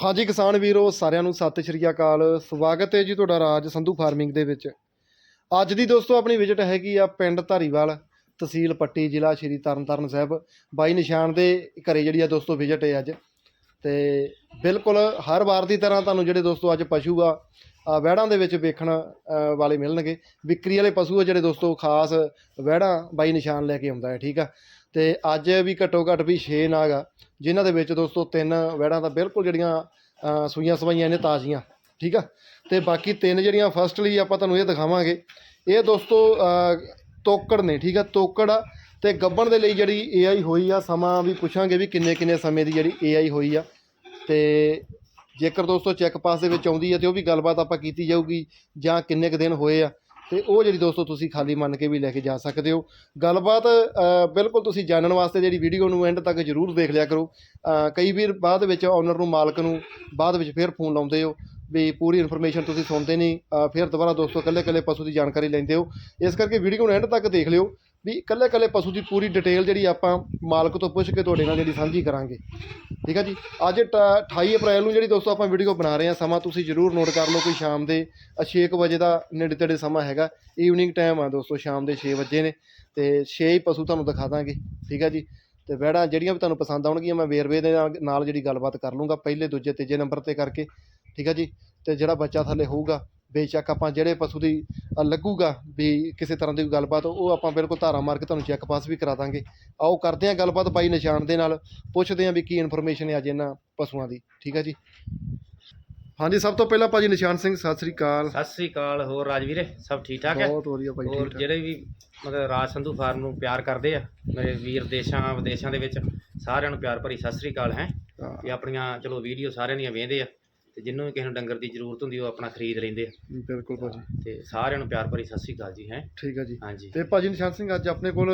ਹਾਂਜੀ ਕਿਸਾਨ ਵੀਰੋ, ਸਾਰਿਆਂ ਨੂੰ ਸਤਿ ਸ਼੍ਰੀ ਅਕਾਲ। ਸਵਾਗਤ ਹੈ ਜੀ ਤੁਹਾਡਾ ਰਾਜ ਸੰਧੂ ਫਾਰਮਿੰਗ ਦੇ ਵਿੱਚ। ਅੱਜ ਦੀ ਦੋਸਤੋ ਆਪਣੀ ਵਿਜ਼ਿਟ ਹੈਗੀ ਆ ਪਿੰਡ ਧਾਰੀਵਾਲ, ਤਹਿਸੀਲ ਪੱਟੀ ਜ਼ਿਲ੍ਹਾ ਸ਼੍ਰੀ ਤਰਨਤਾਰਨ ਸਾਹਿਬ। ਬਾਈ ਨਿਸ਼ਾਨ ਦੇ ਘਰੇ ਜਿਹੜੀ ਆ ਦੋਸਤੋ ਵਿਜ਼ਿਟ ਹੈ ਅੱਜ। ਤੇ ਬਿਲਕੁਲ ਹਰ ਵਾਰ ਦੀ ਤਰ੍ਹਾਂ ਤੁਹਾਨੂੰ ਜਿਹੜੇ ਦੋਸਤੋ ਅੱਜ ਪਸ਼ੂ ਆ ਵਹਿੜਾਂ ਦੇ ਵਿੱਚ ਵੇਖਣ ਵਾਲੇ ਮਿਲਣਗੇ। ਵਿਕਰੀ ਵਾਲੇ ਪਸ਼ੂ ਆ ਜਿਹੜੇ ਦੋਸਤੋ ਖਾਸ ਵਹਿੜਾਂ ਬਾਈ ਨਿਸ਼ਾਨ ਲੈ ਕੇ ਆਉਂਦਾ ਹੈ, ਠੀਕ ਆ। ਤੇ ਅੱਜ ਵੀ ਘੱਟੋ ਘੱਟ ਵੀ 6 ਨਾਗ ਆ। ਜਿਨ੍ਹਾਂ ਦੇ ਵਿੱਚ ਦੋਸਤੋ ਤਿੰਨ ਵੈੜਾਂ ਤਾਂ ਬਿਲਕੁਲ ਜਿਹੜੀਆਂ ਸੂਈਆਂ ਸਵਾਈਆਂ ਨੇ ਤਾਜ਼ੀਆਂ, ਠੀਕ ਆ? ਤੇ ਬਾਕੀ ਤਿੰਨ ਜਿਹੜੀਆਂ ਫਸਟ ਲਈ ਆਪਾਂ ਤੁਹਾਨੂੰ ਇਹ ਦਿਖਾਵਾਂਗੇ। ਇਹ ਦੋਸਤੋ ਤੋਕੜ ਨੇ, ਠੀਕ ਆ? ਤੋਕੜ ਆ ਤੇ ਗੱਬਣ ਦੇ ਲਈ ਜਿਹੜੀ ਏਆਈ ਹੋਈ ਆ, ਸਮਾਂ ਵੀ ਪੁੱਛਾਂਗੇ ਵੀ ਕਿੰਨੇ ਕਿੰਨੇ ਸਮੇਂ ਦੀ ਜਿਹੜੀ ਏਆਈ ਹੋਈ ਆ। ਤੇ ਜੇਕਰ ਦੋਸਤੋ ਚੈੱਕ ਪਾਸ ਦੇ ਵਿੱਚ ਆਉਂਦੀ ਹੈ ਤੇ ਉਹ ਵੀ ਗੱਲਬਾਤ ਆਪਾਂ ਕੀਤੀ ਜਾਊਗੀ ਜਾਂ ਕਿੰਨੇ ਕੁ ਦਿਨ ਹੋਏ ਆ। ਤੇ ਉਹ ਜਿਹੜੀ ਦੋਸਤੋ ਤੁਸੀਂ ਖਾਲੀ ਮੰਨ ਕੇ ਵੀ ਲੈ ਕੇ ਜਾ ਸਕਦੇ ਹੋ। ਗੱਲਬਾਤ ਬਿਲਕੁਲ ਤੁਸੀਂ ਜਾਣਨ ਵਾਸਤੇ ਜਿਹੜੀ ਵੀਡੀਓ ਨੂੰ ਐਂਡ ਤੱਕ ਜਰੂਰ ਦੇਖ ਲਿਆ ਕਰੋ। ਕਈ ਵੀਰ ਬਾਅਦ ਵਿੱਚ ਓਨਰ ਨੂੰ, ਮਾਲਕ ਨੂੰ ਬਾਅਦ ਵਿੱਚ ਫਿਰ ਫੋਨ ਲਾਉਂਦੇ ਹੋ ਵੀ ਪੂਰੀ ਇਨਫੋਰਮੇਸ਼ਨ ਤੁਸੀਂ ਸੁਣਦੇ ਨਹੀਂ। ਫਿਰ ਦੁਬਾਰਾ ਦੋਸਤੋ ਇਕੱਲੇ ਇਕੱਲੇ ਪਸ਼ੂ ਦੀ ਜਾਣਕਾਰੀ ਲੈਂਦੇ ਹੋ। ਇਸ ਕਰਕੇ ਵੀਡੀਓ ਨੂੰ ਐਂਡ ਤੱਕ ਦੇਖ ਲਿਓ। ਵੀ ਇਕੱਲੇ ਇਕੱਲੇ ਪਸ਼ੂ ਦੀ ਪੂਰੀ ਡਿਟੇਲ ਜਿਹੜੀ ਆਪਾਂ ਮਾਲਕ ਤੋਂ ਪੁੱਛ ਕੇ ਤੁਹਾਡੇ ਨਾਲ ਜਿਹੜੀ ਸਾਂਝੀ ਕਰਾਂਗੇ। ਠੀਕ ਹੈ ਜੀ? ਅੱਜ ਟ- 28 ਅਪ੍ਰੈਲ ਨੂੰ ਜਿਹੜੀ ਦੋਸਤੋ ਆਪਾਂ ਵੀਡੀਓ ਬਣਾ ਰਹੇ ਹਾਂ, ਸਮਾਂ ਤੁਸੀਂ ਜਰੂਰ ਨੋਟ ਕਰ ਲਓ ਕੋਈ ਸ਼ਾਮ ਦੇ 6 ਵਜੇ ਦਾ ਨੇੜੇ ਤੇੜੇ ਸਮਾਂ ਹੈਗਾ। ਈਵਨਿੰਗ ਟਾਈਮ ਆ ਦੋਸਤੋ, ਸ਼ਾਮ ਦੇ 6 ਵਜੇ ਨੇ ਤੇ 6 ਹੀ ਪਸ਼ੂ ਤੁਹਾਨੂੰ ਦਿਖਾ ਦਾਂਗੇ। ਠੀਕ ਹੈ ਜੀ? ਤੇ ਵਹਿੜਾਂ ਜਿਹੜੀਆਂ ਵੀ ਤੁਹਾਨੂੰ ਪਸੰਦ ਆਉਣਗੀਆਂ, ਮੈਂ ਵੇਰਵੇ ਦੇ ਨਾਲ- ਨਾਲ ਜਿਹੜੀ ਗੱਲਬਾਤ ਕਰ ਲੂੰਗਾ ਪਹਿਲੇ, ਦੂਜੇ, ਤੀਜੇ ਨੰਬਰ ਤੇ ਕਰਕੇ। ਠੀਕ ਹੈ ਜੀ? ਤੇ ਜਿਹੜਾ ਬੱਚਾ ਥੱਲੇ ਹੋਊਗਾ ਬੇਸ਼ੱਕ ਆਪਾਂ ਜਿਹੜੇ ਪਸ਼ੂ ਦੀ ਲੱਗੂਗਾ ਵੀ ਕਿਸੇ ਤਰ੍ਹਾਂ ਦੀ ਗੱਲਬਾਤ ਉਹ ਆਪਾਂ ਬਿਲਕੁਲ ਧਾਰਾ ਮਾਰ ਕੇ ਤੁਹਾਨੂੰ ਚੈੱਕ ਪਾਸ ਵੀ ਕਰਾ ਦਾਂਗੇ। ਆਓ ਕਰਦੇ ਹਾਂ ਗੱਲਬਾਤ ਬਾਈ ਨਿਸ਼ਾਨ ਦੇ ਨਾਲ ਪੁੱਛਦੇ ਹਾਂ ਵੀ ਕੀ ਇਨਫੋਰਮੇਸ਼ਨ ਹੈ ਅੱਜ ਇਹਨਾਂ ਪਸ਼ੂਆਂ ਦੀ। ਠੀਕ ਹੈ ਜੀ? ਹਾਂਜੀ ਸਭ ਤੋਂ ਪਹਿਲਾਂ ਭਾਜੀ ਨਿਸ਼ਾਨ ਸਿੰਘ ਸਤਿ ਸ੍ਰੀ ਅਕਾਲ। ਸਤਿ ਸ੍ਰੀ ਅਕਾਲ ਹੋਰ ਰਾਜਵੀਰੇ ਸਭ ਠੀਕ ਠਾਕ ਹੈ? ਬਹੁਤ ਵਧੀਆ ਭਾਈ ਹੋਰ ਠੀਕ ਠਾਕ। ਜਿਹੜੇ ਵੀ ਮਤਲਬ ਰਾਜ ਸੰਧੂ ਫਾਰਮ ਨੂੰ ਪਿਆਰ ਕਰਦੇ ਆ ਮੇਰੇ ਵੀਰ ਦੇਸ਼ਾਂ ਵਿਦੇਸ਼ਾਂ ਦੇ ਵਿੱਚ ਸਾਰਿਆਂ ਨੂੰ ਪਿਆਰ ਭਰੀ ਸਤਿ ਸ੍ਰੀ ਅਕਾਲ ਹੈ। ਹਾਂ, ਵੀ ਆਪਣੀਆਂ ਚਲੋ ਵੀਡੀਓ ਸਾਰਿਆਂ ਦੀਆਂ ਵੇਖਦੇ ਆ। ਤੇ ਜਿੰਨੂੰ ਵੀ ਕਿਸੇ ਨੂੰ ਡੰਗਰ ਦੀ ਜ਼ਰੂਰਤ ਹੁੰਦੀ ਉਹ ਆਪਣਾ ਖਰੀਦ ਲੈਂਦੇ ਆ। ਬਿਲਕੁਲ ਭਾਜੀ। ਤੇ ਸਾਰਿਆਂ ਨੂੰ ਪਿਆਰ ਭਰੀ ਸਤਿ ਸ੍ਰੀ ਅਕਾਲ ਜੀ ਹੈ? ਠੀਕ ਹੈ ਜੀ। ਹਾਂਜੀ। ਤੇ ਭਾਜੀ ਨਿਸ਼ਾਨ ਸਿੰਘ ਅੱਜ ਆਪਣੇ ਕੋਲ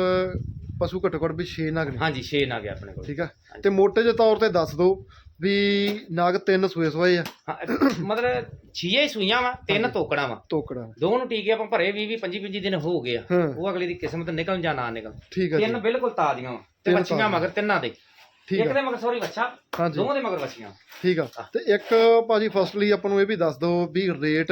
ਪਸ਼ੂ ਘੱਟੋ ਘੱਟ ਵੀ 6 ਨਗ ਨੇ। ਹਾਂਜੀ 6 ਨਾ ਗਿਆ ਆਪਣੇ ਕੋਲ। ਠੀਕ ਆ। ਤੇ ਮੋਟੇ ਜਿਹੇ ਤੌਰ ਤੇ ਦੱਸ ਦਿਓ ਵੀ ਨਗ ਤਿੰਨ ਸੂਏ ਸਵਾਏ ਆ। ਮਤਲਬ ਛੀਏ ਹੀ ਸੂਈਆਂ ਵਾ ਤਿੰਨ ਤੋਕੜਾਂ ਵਾ। ਤੋਕੜਾ। ਦੋ ਨੂੰ ਟੀਕੇ ਆਪਾਂ ਭਰੇ 20 20 25 25 ਦਿਨ ਹੋ ਗਏ ਆ। ਉਹ ਅਗਲੀ ਦੀ ਕਿਸਮਤ ਨਿਕਲ ਜਾਂ ਨਾ ਨਿਕਲ। ਆ ਤਿੰਨ ਬਿਲਕੁਲ ਤਾਜ਼ੀਆਂ ਵਾ। ਤੇ ਬੱਚੀਆਂ। ਮਗਰ ਤਿੰਨਾਂ ਦੇ। ਠੀਕ ਇੱਕ ਆ। ਦੇ ਮਗਰ ਸੋਰੀ ਬੱਚਾ। ਹਾਂਜੀ। ਦੋਵਾਂ ਦੇ ਮਗਰ ਬੱਚੀਆਂ। ਠੀਕ ਆ। ਤੇ ਇੱਕ ਭਾਜੀ ਫਸਟਲੀ ਆਪਾਂ ਨੂੰ ਇਹ ਵੀ ਦੱਸ ਦਿਓ ਵੀ ਰੇਟ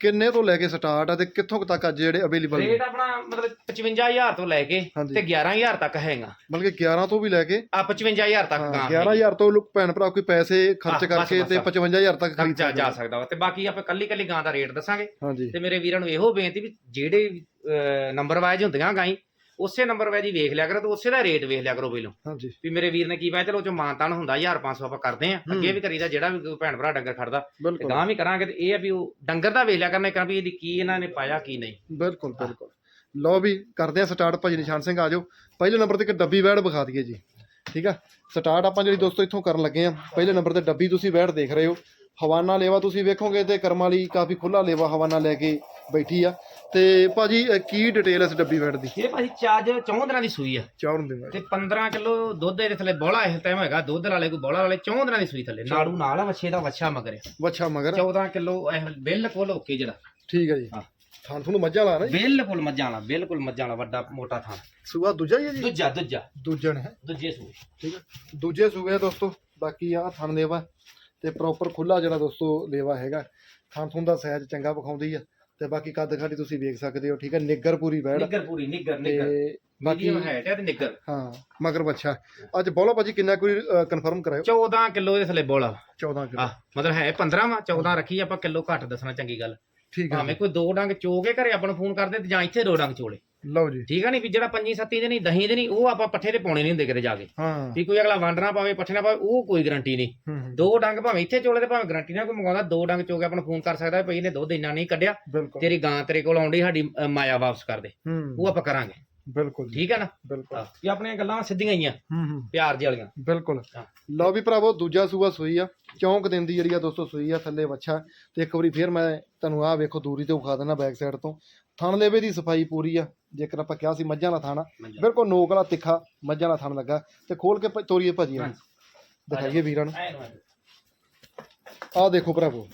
ਕਿੰਨੇ ਤੋਂ ਲੈ ਕੇ ਸਟਾਰਟ ਆ ਤੇ ਕਿੱਥੋਂ ਕੁ ਤੱਕ ਅੱਜ ਜਿਹੜੇ ਅਵੇਲੇਬਲ ਨੇ? ਰੇਟ ਆਪਣਾ ਮਤਲਬ 55000 ਤੋਂ ਲੈ ਕੇ ਹਾਂਜੀ। ਤੇ 11000 ਤੱਕ ਹੈਗਾ। ਬਲਕਿ 11 ਤੋਂ ਵੀ ਲੈ ਕੇ। ਆ 55000 ਤੱਕ ਹਾਂ, ਗਾਂ 11000 ਤੋਂ ਲੋਕ ਭੈਣ ਭਰਾ ਕੋਈ ਪੈਸੇ ਖਰਚ ਹਾਂ, ਬਸ, ਕਰਕੇ ਬਸ, ਤੇ ਬਸ। 55000 ਤੱਕ ਤੱਕ ਖਰੀਦ ਜਾ ਸਕਦੇ ਜਾ ਆ। ਸਕਦਾ ਵਾ। ਤੇ ਬਾਕੀ ਆਪਾਂ ਕੱਲੀ ਕੱਲੀ ਗਾਂ ਦਾ ਰੇਟ ਦੱਸਾਂਗੇ। ਹਾਂਜੀ। ਤੇ ਮੇਰੇ ਵੀਰਾਂ ਨੂੰ ਇਹੋ ਬੇਨਤੀ ਵੀ ਜਿਹੜੇ ਨੰਬਰ ਵਾਈਜ਼ ਹੁੰਦੀਆਂ ਗਾਈ ਉਸੇ ਨੰਬਰ ਵਾਈਜ਼ ਹੀ ਵੇਖ ਲਿਆ ਕਰੋ ਤੇ ਉਸੇ ਦਾ ਰੇਟ ਵੇਖ ਲਿਆ ਕਰੋ ਪਹਿਲੋਂ। ਹਾਂਜੀ। ਵੀ ਮੇਰੇ ਵੀਰ ਨੇ ਕੀ ਪਾਇਆ ਚਲੋ ਜੋ ਮਾਨਤਾਨ ਹੁੰਦਾ 1500 ਆਪਾਂ ਕਰਦੇ ਆਂ ਅੱਗੇ ਵੀ ਕਰੀਦਾ ਜਿਹੜਾ ਵੀ ਕੋਈ ਭੈਣ ਭਰਾ ਡੰਗਰ ਖੜਦਾ ਤੇ ਗਾਂ ਵੀ ਕਰਾਂਗੇ ਤੇ ਇਹ ਆ ਵੀ ਉਹ ਡੰਗਰ ਦਾ ਵੇਖ ਲਿਆ ਕਰਨਾ ਕਿ ਵੀ ਇਹਦੀ ਕੀ ਇਹਨਾਂ ਨੇ ਪਾਇਆ ਕੀ ਨਹੀਂ। ਬਿਲਕੁਲ ਬਿਲਕੁਲ। ਲਓ ਵੀ ਕਰਦੇ ਆ ਸਟਾਰਟ ਭਾਜੀ ਨਿਸ਼ਾਨ ਸਿੰਘ ਆ ਜਾਓ। ਪਹਿਲੇ ਨੰਬਰ ਤੇ ਇੱਕ ਡੱਬੀ ਵੈੜ ਵਿਖਾ ਦਈਏ ਜੀ। ਠੀਕ ਆ? ਸਟਾਰਟ ਆਪਾਂ ਜਿਹੜੀ ਦੋਸਤੋ ਇੱਥੋਂ ਕਰਨ ਲੱਗੇ ਆ ਪਹਿਲੇ ਨੰਬਰ ਤੇ ਡੱਬੀ ਤੁਸੀਂ ਵੈੜ ਦੇਖ ਰਹੇ ਹੋ। ਹਵਾਨਾ ਲੇਵਾ ਤੁਸੀਂ ਵੇਖੋਗੇ ਤੇ ਕਰਮ ਵਾਲੀ ਕਾਫੀ ਖੁੱਲਾ ਲੇਵਾ ਹਵਾਨਾ ਲੈ ਕੇ ਬੈਠੀ ਆ। ਤੇ ਭਾਜੀ ਅ, ਕੀ ਡਿਟੇਲ ਇਸ ਡੱਬੀ ਵੈੜ ਦੀ? ਇਹ ਭਾਜੀ ਚਾਜ 14 ਦਿਨਾਂ ਦੀ ਸੂਈ ਆ। ਚੌੜ ਦਿੰਦਾ ਤੇ 15 ਕਿਲੋ ਦੁੱਧ ਇਹਦੇ ਥੱਲੇ ਬੋਲਾ ਇਸ ਟਾਈਮ ਹੈਗਾ ਦੁੱਧ ਵਾਲੇ ਕੋਈ ਬੋਲਾ ਵਾਲੇ 14 ਦਿਨਾਂ ਦੀ ਸੂਈ ਥੱਲੇ। ਨਾੜੂ ਨਾਲ ਆ ਵੱਛੇ ਦਾ ਵੱਛਾ ਮਗਰ। ਆ। ਵੱਛਾ ਮਗਰ। 14 ਕਿਲੋ ਇਹ ਬਿਲਕੁਲ ਓਕੇ ਜਿਹੜਾ। ਠੀਕ ਹੈ ਜੀ। ਹਾਂ। ਥਾਂ ਤੁਹਾਨੂੰ ਮੱਝਾਂ ਲਾ ਨਾ ਜੀ? ਬਿਲਕੁਲ ਮੱਝਾਂ ਵਾਲਾ ਬਿਲਕੁਲ ਮੱਝਾਂ ਵਾਲਾ ਵੱਡਾ ਮੋਟਾ ਥਾਂ। ਸੂਆ ਦੂਜਾ ਹੀ ਹੈ ਜੀ? ਦੂਜਾ ਦੂਜਾ। ਦੂਜਣ ਹੈ? ਦੂਜੇ ਸੂਈ ਠੀਕ ਹੈ। ਦੂਜੇ ਸੂਏ ਦੋਸਤੋ ਬਾਕੀ ਆ ਥਣ ਲੇਵਾ ਤੇ ਪ੍ਰੋਪਰ ਖੁੱਲਾ ਜਿਹੜਾ ਦੋਸਤੋ ਲੇਵਾ ਹੈਗਾ ਥਣ ਥੁਣ ਦਾ ਸਾਈਜ਼ ਚੰਗਾ ਵਿਖਾਉਂਦੀ ਆ ਤੇ ਬਾਕੀ ਕੱਦ ਖਾਲੀ ਤੁਸੀਂ ਵੇਖ ਸਕਦੇ ਹੋ ਠੀਕ ਹੈ ਨਿੱਗਰ ਪੂਰੀ ਵੈੜ ਨਿੱਗਰ ਪੂਰੀ ਨਿੱਗਰ ਨਿੱਗਰ। ਤੇ ਬਾਕੀ ਮੀਡੀਅਮ ਹੈਟ ਹੈ ਤੇ ਨਿੱਗਰ। ਹਾਂ ਮਗਰ ਬੱਚਾ। ਅੱਜ ਬੋਲਾ ਭਾਜੀ ਕਿੰਨਾ ਕੋਈ ਕਨਫਰਮ ਕਰਾਇਓ? 14 ਕਿਲੋ ਦੇ ਥੱਲੇ ਬੋਲਾ 14 ਕਿਲੋ। ਆ ਮਤਲਬ ਹੈ 15 ਵਾ 14 ਰੱਖੀ ਆਪਾਂ ਕਿਲੋ ਘੱਟ ਦੱਸਣਾ ਚੰਗੀ ਗੱਲ। ਠੀਕ ਹੈ ਭਾਵੇਂ ਕੋਈ ਦੋ ਡੰਗ ਚੋ ਕੇ ਘਰੇ ਆਪਾਂ ਨੂੰ ਫੋਨ ਕਰਦੇ ਤੇ ਜਾਂ ਇੱਥੇ ਦੋ ਡੰਗ ਚੋਲੇ। ਲਓ ਜੀ। ਠੀਕ ਆ ਨਹੀਂ ਵੀ ਜਿਹੜਾ ਪੰਜੀ ਸੱਤੀ ਦੇ ਨਹੀਂ ਦਹੀਂ ਦੇ ਨਹੀਂ ਉਹ ਆਪਾਂ ਪੱਠੇ ਤੇ ਪਾਉਣੇ ਨਹੀਂ ਹੁੰਦੇ ਕਿਤੇ ਜਾ ਕੇ। ਹਾਂ। ਵੀ ਕੋਈ ਅਗਲਾ ਵੰਡਣਾ ਪਾਵੇ ਪੱਠੇ ਨਾ ਪਾਵੇ ਉਹ ਕੋਈ ਗਾਰੰਟੀ ਨਹੀਂ। ਦੋ ਡੰਗ ਭਾਵੇਂ ਇੱਥੇ ਚੋਲੇ ਤੇ ਭਾਵੇਂ ਗਾਰੰਟੀ ਨਾਲ ਕੋਈ ਮੰਗਵਾਉਂਦਾ ਦੋ ਡੰਗ ਚੋ ਕੇ ਆਪਾਂ ਨੂੰ ਫੋਨ ਕਰ ਸਕਦਾ ਭਈ ਇਹਨੇ ਦੁੱਧ ਇੰਨਾ ਨਹੀਂ ਕੱਢਿਆ। ਤੇਰੀ ਗਾਂ ਤੇਰੇ ਕੋਲ ਆਉਂਦੀ ਸਾਡੀ ਮਾਇਆ ਵਾਪਸ ਕਰ ਦੇ। ਉਹ ਆਪਾਂ ਕਰਾਂਗੇ। ਬਿਲਕੁਲ ਜੀ। ਠੀਕ ਹੈ ਨਾ? ਬਿਲਕੁਲ। ਹਾਂ, ਵੀ ਆਪਣੀਆਂ ਗੱਲਾਂ ਸਿੱਧੀਆਂ ਹੀ ਆ ਹੂੰ ਹੂੰ। ਪਿਆਰ ਜਿਹੀ ਵਾਲੀਆਂ। ਬਿਲਕੁਲ। ਹਾਂ। ਲਓ ਵੀ ਭਰਾਵੋ ਦੂਜਾ ਸੂਆ ਸੂਈ ਆ। ਚੌਂਕ ਦਿਨ ਦੀ ਜਿਹੜੀ ਆ ਦੋਸਤੋ ਸੂਈ ਆ ਥੱਲੇ ਵੱਛਾ। ਤੇ ਇੱਕ ਵਾਰੀ ਫੇਰ ਮੈਂ ਤੁਹਾਨੂੰ ਆਹ ਵੇਖੋ ਦੂਰੀ ਤੋਂ ਵਿਖਾ ਦਿੰਦਾ ਬੈਕ ਸਾਈਡ ਤੋਂ। ਥਣ ਲੇਵੇ ਦੀ ਸਫ਼ਾਈ ਪੂਰੀ ਆ। ਜੇਕਰ ਆਪਾਂ ਕਿਹਾ ਸੀ ਮੱਝਾਂ ਦਾ ਥਾਣਾ ਬਿਲਕੁਲ ਨੋਕ ਵਾਲਾ ਤਿੱਖਾ ਮੱਝਾਂ ਦਾ ਥਣ ਲੱਗਾ। ਤੇ ਖੋਲ ਕੇ ਭ- ਤੋਰੀਏ ਭਾਜੀ ਨੂੰ। ਹਾਂਜੀ। ਦਿਖਾਈਏ ਵੀਰਾਂ ਨੂੰ। ਐਂ ਨੂੰ ਐਂ। ਆਹ ਦੇਖੋ ਭਰਾਵੋ।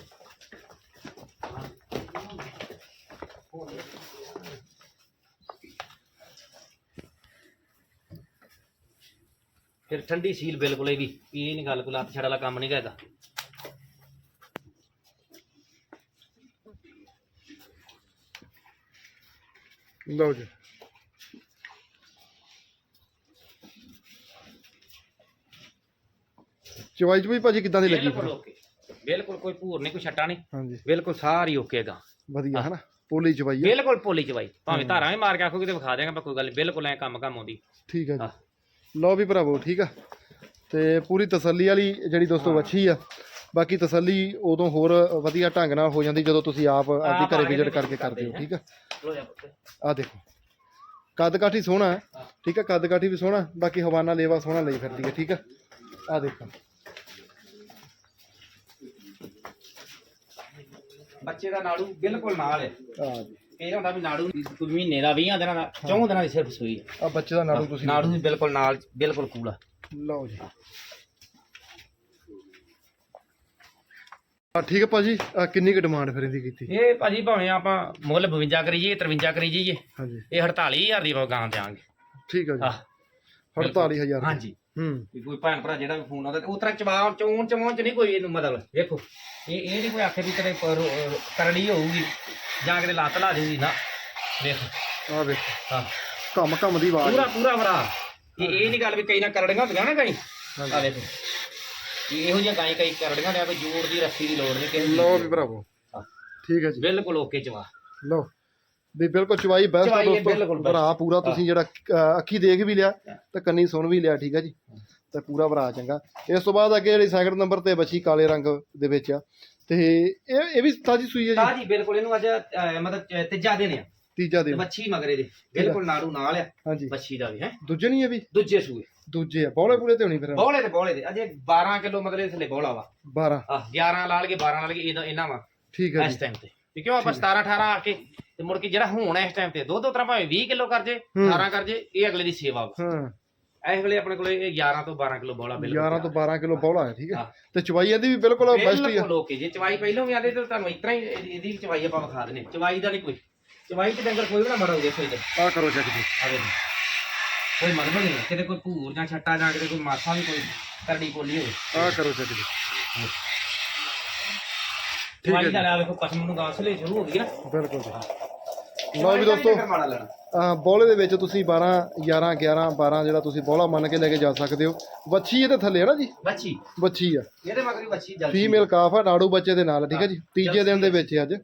ਫਿਰ ਠੰਡੀ ਸੀਲ ਬਿਲਕੁਲ ਇਹ ਵੀ ਇਹ ਨਹੀਂ ਗੱਲ ਕੋਈ ਲੱਤ ਛੜ ਵਾਲਾ ਕੰਮ ਨਹੀਂ ਹੈਗਾ ਲਓ ਜੀ। ਚਵਾਈ ਚਵਾਈ ਭਾਜੀ ਕਿੱਦਾਂ ਦੀ ਲੱਗੀ ਬਿਲਕੁਲ ਓਕੇ ਬਿਲਕੁਲ ਕੋਈ ਭੂਰ ਨਹੀਂ ਕੋਈ ਛੱਟਾ ਨਹੀਂ। ਹਾਂਜੀ। ਬਿਲਕੁਲ ਸਾਰੀ ਓਕੇ ਹੈਗਾ ਵਧੀਆ ਹਨਾ? ਪੋਲੀ ਚਵਾਈ ਬਿਲਕੁਲ ਪੋਲੀ ਚਵਾਈ ਭਾਵੇਂ ਧਾਰਾਂ ਵੀ ਮਾਰ ਕੇ ਆਖੋਗੇ ਤੇ ਵਿਖਾ ਦਿਆਂਗਾ ਮੈਂ ਕੋਈ ਗੱਲ ਨਹੀਂ ਬਿਲਕੁਲ ਐ ਕੰਮ ਕੰਮ ਆਉਂਦੀ। ਠੀਕ ਹੈ ਜੀ। ਲਓ ਵੀ ਭਰਾਵੋ ਠੀਕ ਆ। ਤੇ ਪੂਰੀ ਤਸੱਲੀ ਵਾਲੀ ਜਿਹੜੀ ਦੋਸਤੋ। ਵੱਛੀ ਆ ਬਾਕੀ ਤਸੱਲੀ ਉਦੋਂ ਹੋਰ ਵਧੀਆ ਢੰਗ ਨਾਲ ਹੋ ਜਾਂਦੀ ਜਦੋਂ ਤੁਸੀਂ ਆਪ ਆਪਦੀ ਆਪ ਘਰੇ ਵਿਜ਼ਿਟ ਕਰਕੇ ਕਰਦੇ ਹੋ ਠੀਕ ਆ? ਆ। ਦੇਖੋ। ਕੱਦ ਕਾਠੀ ਸੋਹਣਾ। ਠੀਕ ਆ ਕੱਦ ਕਾਠੀ ਵੀ ਸੋਹਣਾ ਬਾਕੀ ਹਵਾਨਾ ਲੇਵਾ ਸੋਹਣਾ ਲਈ ਫਿਰਦੀ ਹੈ ਠੀਕ ਆ? ਆ ਦੇਖੋ। ਬੱਚੇ ਦਾ ਨਾੜੂ ਬਿਲਕੁਲ ਨਾਲ ਹੈ। ਆ ਜੀ। ਇਹ ਹੁੰਦਾ ਵੀ ਨਾੜੂ ਕੋਈ ਮਹੀਨੇ ਦਾ 20 ਦਿਨਾਂ ਦਾ 14 ਦਿਨਾਂ ਦੀ ਸਿਰਫ ਸੂਈ ਹੈ। ਆ ਬੱਚੇ ਦਾ ਨਾੜੂ ਤੁਸੀਂ ਨਾੜੂ ਵੀ ਬਿਲਕੁਲ ਨਾਲ ਬਿਲਕੁਲ ਕੂਲਾ ਲਓ ਜੀ। ਆ ਠੀਕ ਹੈ ਭਾਜੀ? ਆ ਕਿੰਨੀ ਕੁ ਡਿਮਾਂਡ ਫਿਰ ਇਹਦੀ ਕੀਤੀ? ਇਹ ਭਾਜੀ ਭਾਵੇਂ ਆਪਾਂ ਮੁੱਲ 52 ਕਰੀ ਜਾਈਏ 53 ਕਰੀ ਜਾਈਏ ਹਾਂਜੀ। ਇਹ 48000 ਦੀ ਆਪਾਂ ਗਾਂ ਦੇਾਂਗੇ ਠੀਕ ਆ ਜੀ। ਆਹ। 48000 ਹਾਂਜੀ। ਹੂੰ। ਵੀ ਕੋਈ ਭੈਣ ਭਰਾ ਜਿਹੜਾ ਵੀ ਫੋਨ ਆਉਂਦਾ ਤੇ ਉਤਰਾ ਚਵਾ ਚੋਣ ਚਵਾਉਣ ਚ ਨਹੀਂ ਕੋਈ ਇਹਨੂੰ ਮਤਲਬ। ਵੇਖੋ ਇਹ ਇਹ ਨਹੀਂ ਕੋਈ ਆਖੇ ਵੀ ਕਦੇ ਕਰੜੀ ਹੋਊਗੀ। ਜਾਂ ਕਿਤੇ ਲੱਤ ਲਾ ਦੇਊਗੀ ਨਾ ਵੇਖੋ ਆ ਵੇਖ ਹਾਂ। ਕੰਮ ਕੰਮ ਦੀ ਆਵਾਜ਼। ਪੂਰਾ ਪੂਰਾ ਭਰਾ। ਇਹ ਇਹ ਨਹੀਂ ਗੱਲ ਵੀ ਕਈ ਨਾ ਕਰੜੀਆਂ ਹੁੰਦੀਆਂ ਨਾ ਕਈ। ਆ ਵੇਖੋ ਇਹ ਜਿਹੀਆਂ ਗਾਈ ਕਈ ਕਰੜੀਆਂ ਨੇ ਕੋਈ ਜੋੜ ਦੀ ਰੱਸੀ ਦੀ ਲੋੜ ਨਹੀਂ ਕਿਸੇ ਚੀਜ਼ ਲਓ। ਵੀ ਭਰਾਵੋ। ਠੀਕ ਹੈ ਜੀ। ਬਿਲਕੁਲ ਓਕੇ ਚਵਾ ਲਓ। ਵੀ ਬਿਲਕੁਲ ਚਵਾਈ ਬੈਸਟ ਬਿਲਕੁਲ ਦੋਸਤੋ। ਭਰਾ ਪੂਰਾ ਤੁਸੀਂ ਜਿਹੜਾ ਅੱਖੀ ਦੇਖ ਵੀ ਲਿਆ। ਤੇ ਕੰਨੀ ਸੁਣ ਵੀ ਲਿਆ ਠੀਕ ਹੈ ਜੀ। ਤੇ ਪੂਰਾ ਭਰਾ ਚੰਗਾ। ਇਸ ਤੋਂ ਬਾਅਦ ਅੱਗੇ ਜਿਹੜੀ ਸੈਕਿੰਡ ਨੰਬਰ ਤੇ ਬੱਚੀ ਕਾਲੇ ਰੰਗ ਦੇ ਵਿੱਚ ਆ ਤੇ ਇਹ ਇਹ ਵੀ ਤਾਜੀ ਸੂਈ ਹੈ ਜੀ। ਤਾਂ ਜੀ ਬਿਲਕੁਲ ਇਹਨੂੰ ਅੱਜ ਅਹ, ਮਤਲਬ ਤੀਜਾ ਦਿਨ ਆ। ਤੀਜਾ ਤੇ ਦਿਨ ਮਗਰੇ ਦੇ ਬਿਲਕੁਲ ਨਾੜੂ ਨਾਲ ਆ ਹਾਂਜੀ। ਦਾ ਵੀ ਹੈ। ਦੂਜੇ ਨਹੀਂ ਇਹ ਵੀ? ਦੂਜੇ ਸੂਏ। ਦੂਜੇ ਆ ਬੋਲੇ ਪੂਰੇ ਤੇ ਹੋਣੀ ਫਿਰ। ਬੋਲੇ ਤੇ ਬੋਲੇ ਦੇ ਅਜੇ 12 ਕਿਲੋ ਮਤਲਬ ਇਸ ਲਈ ਬੋਲਾ ਵਾ। 12 ਆ 11 ਲਾ ਲਗੇ 12 ਲਾ ਲਗੇ ਇਹਦਾ ਇਹਨਾਂ ਵਾ। ਠੀਕ ਹੈ ਇਸ ਜੀ ਟਾਈਮ ਤੇ ਤੇ ਕਿਉਂ ਆਪਾਂ 17 18 ਆ ਕੇ ਤੇ ਮੁੜ ਕੇ ਜਿਹੜਾ ਹੁਣ ਇਸ ਟਾਈਮ ਤੇ ਦੋ ਦੋ ਤਰ੍ਹਾਂ ਭਾਵੇਂ 20 ਕਿਲੋ ਕਰ ਜੇ ਹੂੰ। 18 ਕਰ ਜੇ ਇਹ ਅਗਲੇ ਦੀ ਸੇਵਾ ਵਾ। ਹਾਂ। ਇਸ ਵੇਲੇ ਆਪਣੇ ਕੋਲੇ ਇਹ 11 ਤੋਂ 12 ਕਿਲੋ ਬੋਲਾ ਬਿਲਕੁਲ 11 ਤੋਂ 12 ਕਿਲੋ ਬੋਲਾ ਹੈ ਠੀਕ ਹੈ। ਹਾਂ। ਤੇ ਚਵਾਈ ਇਹਦੀ ਵੀ ਬਿਲਕੁਲ ਬੈਸਟ ਹੀ ਆ। ਬਿਲਕੁਲ ਓਕੇ ਜੇ ਚਵਾਈ ਪਹਿਲੋਂ ਵੀ ਆਦੇ ਤਾਂ ਤੁਹਾਨੂੰ ਇਤਨਾ ਹੀ ਇਹਦੀ ਚਵਾਈ ਆਪਾਂ ਵਿਖਾ ਦਨੇ ਚਵਾਈ ਦਾ ਨਹੀਂ ਕੋਈ। ਚਵਾਈ ਤੇ ਡੰਗਰ ਕੋਈ ਵੀ ਨਾ ਮੜਾ ਦੇਖੋ ਇੱਧਰ ਆ ਕਰੋ ਚੈੱਕ ਜੀ। ਆਵੇ ਕੋਈ ਮਤਲਬ ਨਹੀਂ ਹੈ। ਕਿਤੇ ਕੋਈ ਭੂਰ ਜਾਂ ਛੱਟਾ ਜਾਂ ਕਿਤੇ ਕੋਈ ਮਾਸਾ ਵੀ ਕੋਈ ਕਰੜੀ ਕੋਲੀ ਹੋਵੇ। ਆ ਕਰੋ ਚੈੱਕ ਜੀ। ਠੀਕ ਹੈ ਚਵਾਈ ਦਾ ਲੈ ਵੇਖੋ ਨੂੰ ਗਾਸ ਲਈ ਸ਼ੁਰੂ ਹੋ ਗਈ ਨਾ। ਬਿਲਕੁਲ ਜੀ। ਲਓ ਵੀ ਦੋਸਤੋ ਬੋਲੇ ਦੇ ਵਿੱਚ ਤੁਸੀਂ 12 11 11 12 ਜਿਹੜਾ ਤੁਸੀਂ ਬੋਲਾ ਮੰਨ ਕੇ ਲੈ ਕੇ ਜਾ ਸਕਦੇ ਹੋ। ਵੱਛੀ ਇਹਦੇ ਥੱਲੇ ਹੈ ਨਾ ਜੀ? ਬੱਚੀ ਵੱਛੀ ਆ। ਇਹਦੇ ਮਗਰੀ ਬੱਚੀ ਜਲਦੀ ਫੀਮੇਲ ਕਾਫ ਆ ਨਾੜੂ ਬੱਚੇ ਦੇ ਨਾਲ ਠੀਕ ਹੈ ਜੀ? ਤੀਜੇ ਦਿਨ ਦੇ ਵਿੱਚ ਅੱਜ।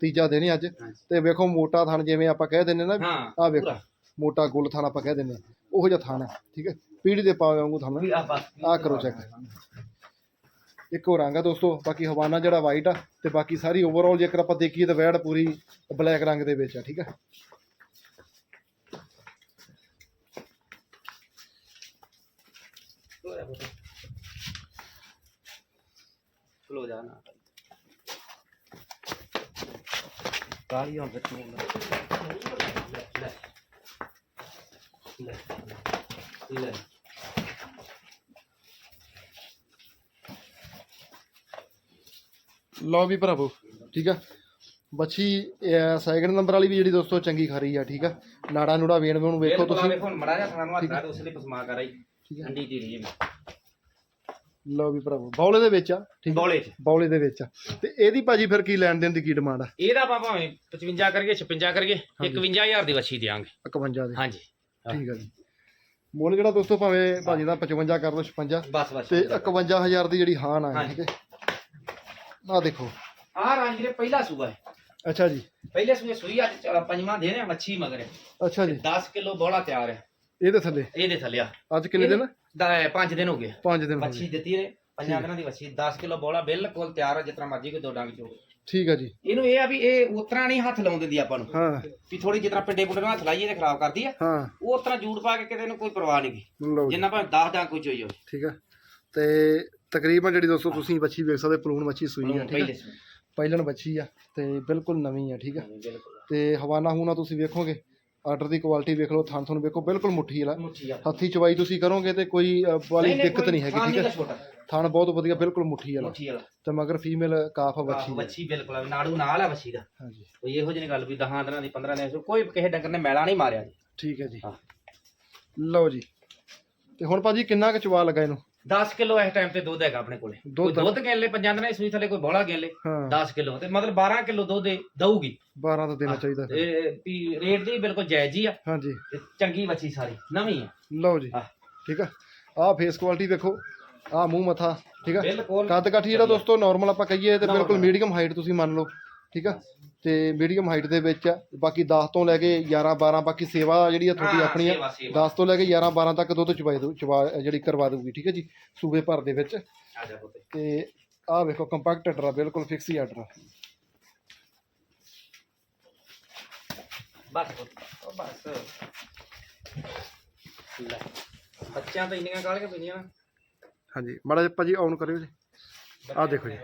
ਤੀਜਾ ਦਿਨ ਹੀ ਅੱਜ। ਤੇ ਵੇਖੋ ਮੋਟਾ ਥਣ ਜਿਵੇਂ ਆਪਾਂ ਕਹਿ ਦਿੰਦੇ ਨਾ ਹਾਂ ਆ ਵੇਖੋ। ਮੋਟਾ ਗੁੱਲ ਥਣ ਆਪਾਂ ਕਹਿ ਆ। ਉਹੋ ਜਿਹਾ ਥਣ ਹੈ ਠੀਕ ਹੈ? ਪੀੜੀ ਦੇ ਪਾਵੇ ਵਾਂਗੂ ਥਣ ਵੀ ਆ ਕਰੋ ਚੈੱਕ ਇੱਕੋ ਰੰਗ ਆ ਦੋਸਤੋ, ਬਾਕੀ ਹਵਾਨਾ ਜਿਹੜਾ ਵਾਈਟ ਆ ਤੇ ਬਾਕੀ ਸਾਰੀ ਓਵਰਆਲ ਜੇਕਰ ਆਪਾਂ ਦੇਖੀਏ ਤਾਂ ਵੈੜ ਪੂਰੀ ਬਲੈਕ ਰੰਗ ਦੇ ਵਿੱਚ ਆ, ਠੀਕ ਆ। ਖਲੋ ਜਾ ਨਾ। ਕਾਲੀ ਹੁਣ ਲੈ ਲੈ ਲੈ। ਲਓ ਵੀ ਭਰਾਵੋ ਠੀਕ ਆ? ਬੱਚੀ ਸੈਕਿੰਡ ਨੰਬਰ ਵਾਲੀ ਵੀ ਜਿਹੜੀ ਦੋਸਤੋ ਚੰਗੀ ਖਰੀ ਆ ਠੀਕ ਆ? ਨਾੜਾ ਨੂੜਾ ਵੇਣ ਨੂੰ ਵੇਖੋ ਤੁਸੀਂ। ਵੇਖੋ ਹੁਣ ਮੜਾ ਜਾ ਸਾਨੂੰ ਹੱਥ ਨਾਲ ਉਸ ਲਈ ਪਸਮਾ ਕਰ ਆਈ। ਠੀਕ ਹੈ ਠੰਡੀ ਧੀਰੀ ਜੀ। ਲਓ ਵੀ ਭਰਾਵੋ ਬੌਲੇ ਦੇ ਵਿੱਚ ਆ ਠੀਕ ਬੋਲੇ ਚ। ਬੌਲੇ ਦੇ ਵਿੱਚ ਆ। ਤੇ ਇਹਦੀ ਭਾਜੀ ਫਿਰ ਕੀ ਲੈਣ ਦੇਣ ਦੀ ਕੀ ਡਿਮਾਂਡ ਆ? ਇਹਦਾ ਆਪਾਂ ਭਾਵੇਂ 55 ਕਰਕੇ 56 ਕਰਕੇ 51000 ਦੀ ਵੱਛੀ ਦੇਾਂਗੇ 51 ਦੇ। ਹਾਂਜੀ। ਠੀਕ ਆ ਜੀ। ਮੁੱਲ ਜਿਹੜਾ ਦੋਸਤੋ ਭਾਵੇਂ ਭਾਜੀ ਦਾ 55 ਕਰ ਲਓ 56 ਬਸ ਬਸ ਤੇ 51000 ਦੀ ਜਿਹੜੀ ਹਾਨ ਆ। ਠੀਕ ਹੈ ਆ ਦੇਖੋ। ਆਹ ਰਾਂਝੇ ਪਹਿਲਾ ਸੂਆ ਹੈ। ਅੱਛਾ ਜੀ। ਪਹਿਲੇ ਸੂਏ ਸੂਈ ਅੱਜ ਪੰਜਵਾਂ ਦੇ ਨੇ ਮੱਛੀ ਮਗਰ ਹੈ। ਅੱਛਾ ਜੀ। 10 ਕਿਲੋ ਬੋਲਾ ਤਿਆਰ ਹੈ। ਇਹਦੇ ਥੱਲੇ? ਇਹਦੇ ਥੱਲੇ ਆ। ਅੱਜ ਕਿੰਨੇ ਦਿਨ? 5 ਦਿਨ ਹੋ ਗਏ। 5 ਦਿਨ ਹੋ ਮੱਛੀ ਗਏ ਦਿੱਤੀ ਨੇ ਪੰਜਾਂ ਦਿਨਾਂ ਦੀ ਮੱਛੀ 10 ਕਿਲੋ ਬੋਲਾ ਬਿਲਕੁਲ ਤਿਆਰ ਹੈ ਜਿਤਨਾ ਮਰਜ਼ੀ ਕੋਈ ਦੋ ਡੰਗ ਚੋ ਠੀਕ ਆ ਜੀ। ਇਹਨੂੰ ਇਹ ਆ ਵੀ ਇਹ ਉਤਰਾ ਨਹੀਂ ਹੱਥ ਲਾਉਣ ਦਿੰਦੀ ਆਪਾਂ ਨੂੰ। ਹਾਂ। ਵੀ ਥੋੜੀ ਜਿਤਨਾ ਪਿੰਡੇ ਪੁੰਡੇ ਨੂੰ ਹੱਥ ਲਾਈਏ ਤੇ ਖਰਾਬ ਕਰਦੀ ਆ। ਹਾਂ। ਉਹ ਉਤਰਾ ਜੂੜ ਪਾ ਕੇ ਕਿਤੇ ਨੂੰ ਕੋਈ ਪਰਵਾਹ ਨਹੀਂ ਲਓ ਜੀ। ਜਿੰਨਾ ਭਾਵੇਂ 10 ਡੰਗ ਕੋਈ ਚੋਈ ਹੋਵੇ ਠੀਕ ਆ। ਤੇ ਤਕਰੀਬਨ ਜਿਹੜੀ ਦੋਸਤੋ ਤੁਸੀਂ ਬੱਚੀ ਵੇਖ ਸਕਦੇ ਪਲੂਣ ਬੱਚੀ ਸੂਈ ਆ ਠੀਕ ਸੂਏ ਪਹਿਲਣ ਬੱਚੀ ਆ ਤੇ ਬਿਲਕੁਲ ਨਵੀਂ ਆ ਠੀਕ ਆ? ਤੇ ਹਵਾਨਾ ਹੂਨਾ ਤੁਸੀਂ ਵੇਖੋਗੇ ਆਰਡਰ ਦੀ ਕੁਆਲਿਟੀ ਵੇਖ ਲਓ ਥਣ ਤੁਹਾਨੂੰ ਵੇਖੋ ਬਿਲਕੁਲ ਮੁੱਠੀ ਵਾਲਾ। ਹੱਥੀ ਚਵਾਈ ਤੁਸੀਂ ਕਰੋਗੇ ਤੇ ਕੋਈ ਵਾਲੀ ਦਿੱਕਤ ਨਹੀਂ ਹੈਗੀ ਠੀਕ ਹੈ ਹੈ ਥਣ ਬਹੁਤ ਵਧੀਆ ਬਿਲਕੁਲ ਮੁੱਠੀ ਵਾਲਾ। ਤੇ ਮਗਰ ਫੀਮੇਲ ਕਾਫ ਆਹ, ਵੱਛੀ ਬਿਲਕੁਲ। ਨਾੜੂ ਨਾਲ ਆ ਵੱਛੀ ਦਾ। ਹਾਂਜੀ। ਕੋਈ ਇਹੋ ਜਿਹੀ ਗੱਲ ਵੀ 10 ਦਿਨਾਂ ਦੀ 15 ਦਿਨਾਂ ਦੀ ਕੋਈ ਕਿਸੇ ਡੰਗਰ ਨੇ ਮੈਲਾ ਨਹੀਂ ਮਾਰਿਆ ਜੀ। ਠੀਕ ਹੈ ਜੀ। ਹਾਂ। ਲਓ ਜੀ। ਤੇ ਹੁਣ ਭਾਜੀ ਕਿੰਨਾ ਕੁ ਚਵਾ ਲੱਗਾ ਇਹਨੂੰ? 10 ਕਿਲੋ ਇਸ ਟਾਈਮ ਤੇ ਦੁੱਧ ਹੈਗਾ ਆਪਣੇ ਕੋਲੇ। ਕੋਈ ਦੁੱਧ- ਦੁੱਧ ਗੇਲੇ ਪੰਜਾਂ ਦਿਨਾਂ ਦੀ ਸੂਈ ਥੱਲੇ ਕੋਈ ਬੋਲਾ ਗੇਲੇ ਹਾਂ। 10 ਕਿਲੋ। ਤੇ ਮਤਲਬ 12 ਕਿਲੋ ਦੁੱਧ ਇਹ ਦਊਗੀ। 12 ਤਾਂ ਦੇਣਾ ਚਾਹੀਦਾ। ਫਿਰ। ਇਹ ਵੀ ਰੇਟ ਦੀ ਬਿਲਕੁਲ ਜਾਇਜ਼ ਹੀ ਆ। ਹਾਂਜੀ। ਤੇ ਚੰਗੀ ਬੱਚੀ ਸਾਰੀ ਨਵੀਂ ਆ। ਲਓ ਜੀ। ਠੀਕ ਆ। ਆਹ ਫੇਸ ਕੁਆਲਿਟੀ ਵੇਖੋ। ਆਹ ਮੂੰਹ ਮੱਥਾ। ਠੀਕ ਆ। ਬਿਲਕੁਲ। ਕੱਦ ਕਾਠੀ ਜਿਹੜਾ ਦੋਸਤੋ ਨਾਰਮਲ ਆਪਾਂ ਕਹੀਏ ਤੇ Normal। ਬਿਲਕੁਲ ਮੀਡੀਅਮ ਹਾਈਟ ਤੁਸੀਂ ਮੰਨ ਲਓ। ਠੀਕ ਆ? ਤੇ ਮੀਡੀਅਮ ਹਾਈਟ ਦੇ ਵਿੱਚ ਆ। ਬਾਕੀ 10 ਤੋਂ ਲੈ ਕੇ 11 12 ਬਾਕੀ ਸੇਵਾ ਜਿਹੜੀ ਆ ਤੁਹਾਡੀ ਹਾਂ, ਆਪਣੀ ਆ ਸੇਵਾ, ਸੇਵਾ। 10 ਤੋਂ ਲੈ ਕੇ 11 12 ਤੱਕ ਦੁੱਧ ਚਵਾਈ ਦੂ ਚਵਾ ਜਿਹੜੀ ਕਰਵਾ ਦੂਗੀ ਠੀਕ ਹੈ ਜੀ? ਸੂਬੇ ਭਰ ਦੇ ਵਿੱਚ। ਆ ਜਾ ਪੁੱਤ। ਤੇ ਆਹ ਵੇਖੋ ਕੰਪੈਕਟ ਆਰਡਰ ਆ ਬਿਲਕੁਲ ਫਿਕਸ ਹੀ ਆਰਡਰ ਆ। ਬਸ ਪੁੱਤ, ਉਹ ਬਸ। ਲੈ ਬੱਚਿਆਂ ਤਾਂ ਇੰਨੀਆਂ ਕਾਲੀਆਂ ਪਈਆਂ ਹਾਂਜੀ ਮਾੜਾ ਜਿਹਾ ਭਾਜੀ ਆਨ ਕਰਿਓ ਜੀ। ਆਹ ਦੇਖੋ ਜੀ।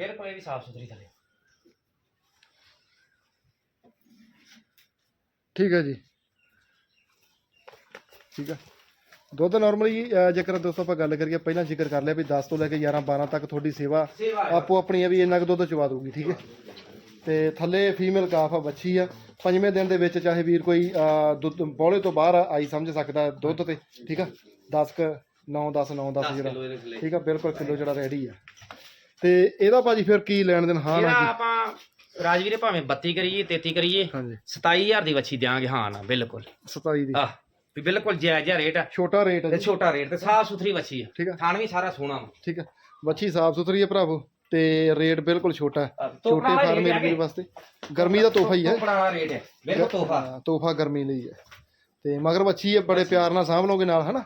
ਬਿਲਕੁਲ ਇਹ ਵੀ ਸਾਫ਼ ਸੁਥਰੀ ਥੱਲੇ। ਠੀਕ ਹੈ ਜੀ। ਠੀਕ ਆ ਦੁੱਧ ਨਾਰਮਲੀ ਜੇਕਰ ਦੋਸਤੋ ਆਪਾਂ ਗੱਲ ਕਰੀਏ ਪਹਿਲਾਂ ਜ਼ਿਕਰ ਕਰ ਲਿਆ ਵੀ 10 ਤੋਂ ਲੈ ਕੇ 11 12 ਤੱਕ ਤੁਹਾਡੀ ਸੇਵਾ ਸੇਵਾ ਆਪੋ ਆਪਣੀ ਆ ਵੀ ਇੰਨਾ ਕੁ ਦੁੱਧ ਚਵਾ ਦੂਗੀ ਠੀਕ ਹੈ। ਤੇ ਥੱਲੇ ਫੀਮੇਲ ਕਾਫ ਆ ਬੱਚੀ ਆ। ਪੰਜਵੇਂ ਦਿਨ ਦੇ ਵਿੱਚ ਚਾਹੇ ਵੀਰ ਕੋਈ ਅਹ, ਦੁੱਧ ਬੋਲੇ ਤੋਂ ਬਾਹਰ ਆਈ ਸਮਝ ਸਕਦਾ ਹੈ ਦੁੱਧ ਤੇ ਠੀਕ ਆ। 10 ਕ 9 10 9 10 10 ਜਿਹੜਾ। ਕਿਲੋ ਇਹਦੇ ਥੱਲੇ। ਠੀਕ ਆ ਬਿਲਕੁਲ ਕਿਲੋ ਜਿਹੜਾ ਰੈਡੀ ਆ। ਤੇ ਇਹਦਾ ਭਾਜੀ ਫਿਰ ਕੀ ਲੈਣ ਦੇਣ? ਹਾਂ ਨਾ ਕੀ? ਆਪਾਂ ਰਾਜਵੀਰੇ ਭਾਵੇਂ 32 ਕਰੀਏ 33 ਕਰੀਏ ਹਾਂਜੀ। 27000 ਦੀ ਵੱਛੀ ਦਿਆਂਗੇ ਹਾਂ ਨਾ ਬਿਲਕੁਲ। 27 ਦੀ। ਆਹ ਵੀ ਬਿਲਕੁਲ ਜਾਇਜ਼ ਜਿਹਾ ਰੇਟ ਆ। ਛੋਟਾ ਰੇਟ ਹੈ ਤੇ ਜੀ, ਛੋਟਾ ਰੇਟ ਤੇ ਸਾਫ਼ ਸੁਥਰੀ ਵੱਛੀ ਆ। ਠੀਕ ਆ। ਥਣ ਵੀ ਸਾਰਾ ਸੋਹਣਾ ਵਾ। ਠੀਕ ਆ। ਬੱਚੀ ਸਾਫ਼ ਸੁਥਰੀ ਹੈ ਭਰਾਵੋ ਤੇ ਰੇਟ ਬਿਲਕੁਲ ਛੋਟਾ ਹੈ। ਛੋਟੇ ਫਾਰਮੇਰ ਵੀਰ ਵਾਸਤੇ। ਗਰਮੀ ਦਾ ਤੋਹਫਾ ਹੀ ਹੈ। ਤੋਹਫਾ ਵਾਲਾ ਰੇਟ ਹੈ। ਬਿਲਕੁਲ ਤੋਹਫਾ। ਹਾਂ, ਤੋਹਫਾ ਗਰਮੀ ਲਈ ਹੈ। ਤੇ ਮਗਰ ਬੱਚੀ ਹੈ ਬੜੇ ਪਿਆਰ ਨਾਲ ਸਾਂਭ ਲਓਗੇ ਨਾਲ ਹਨਾ?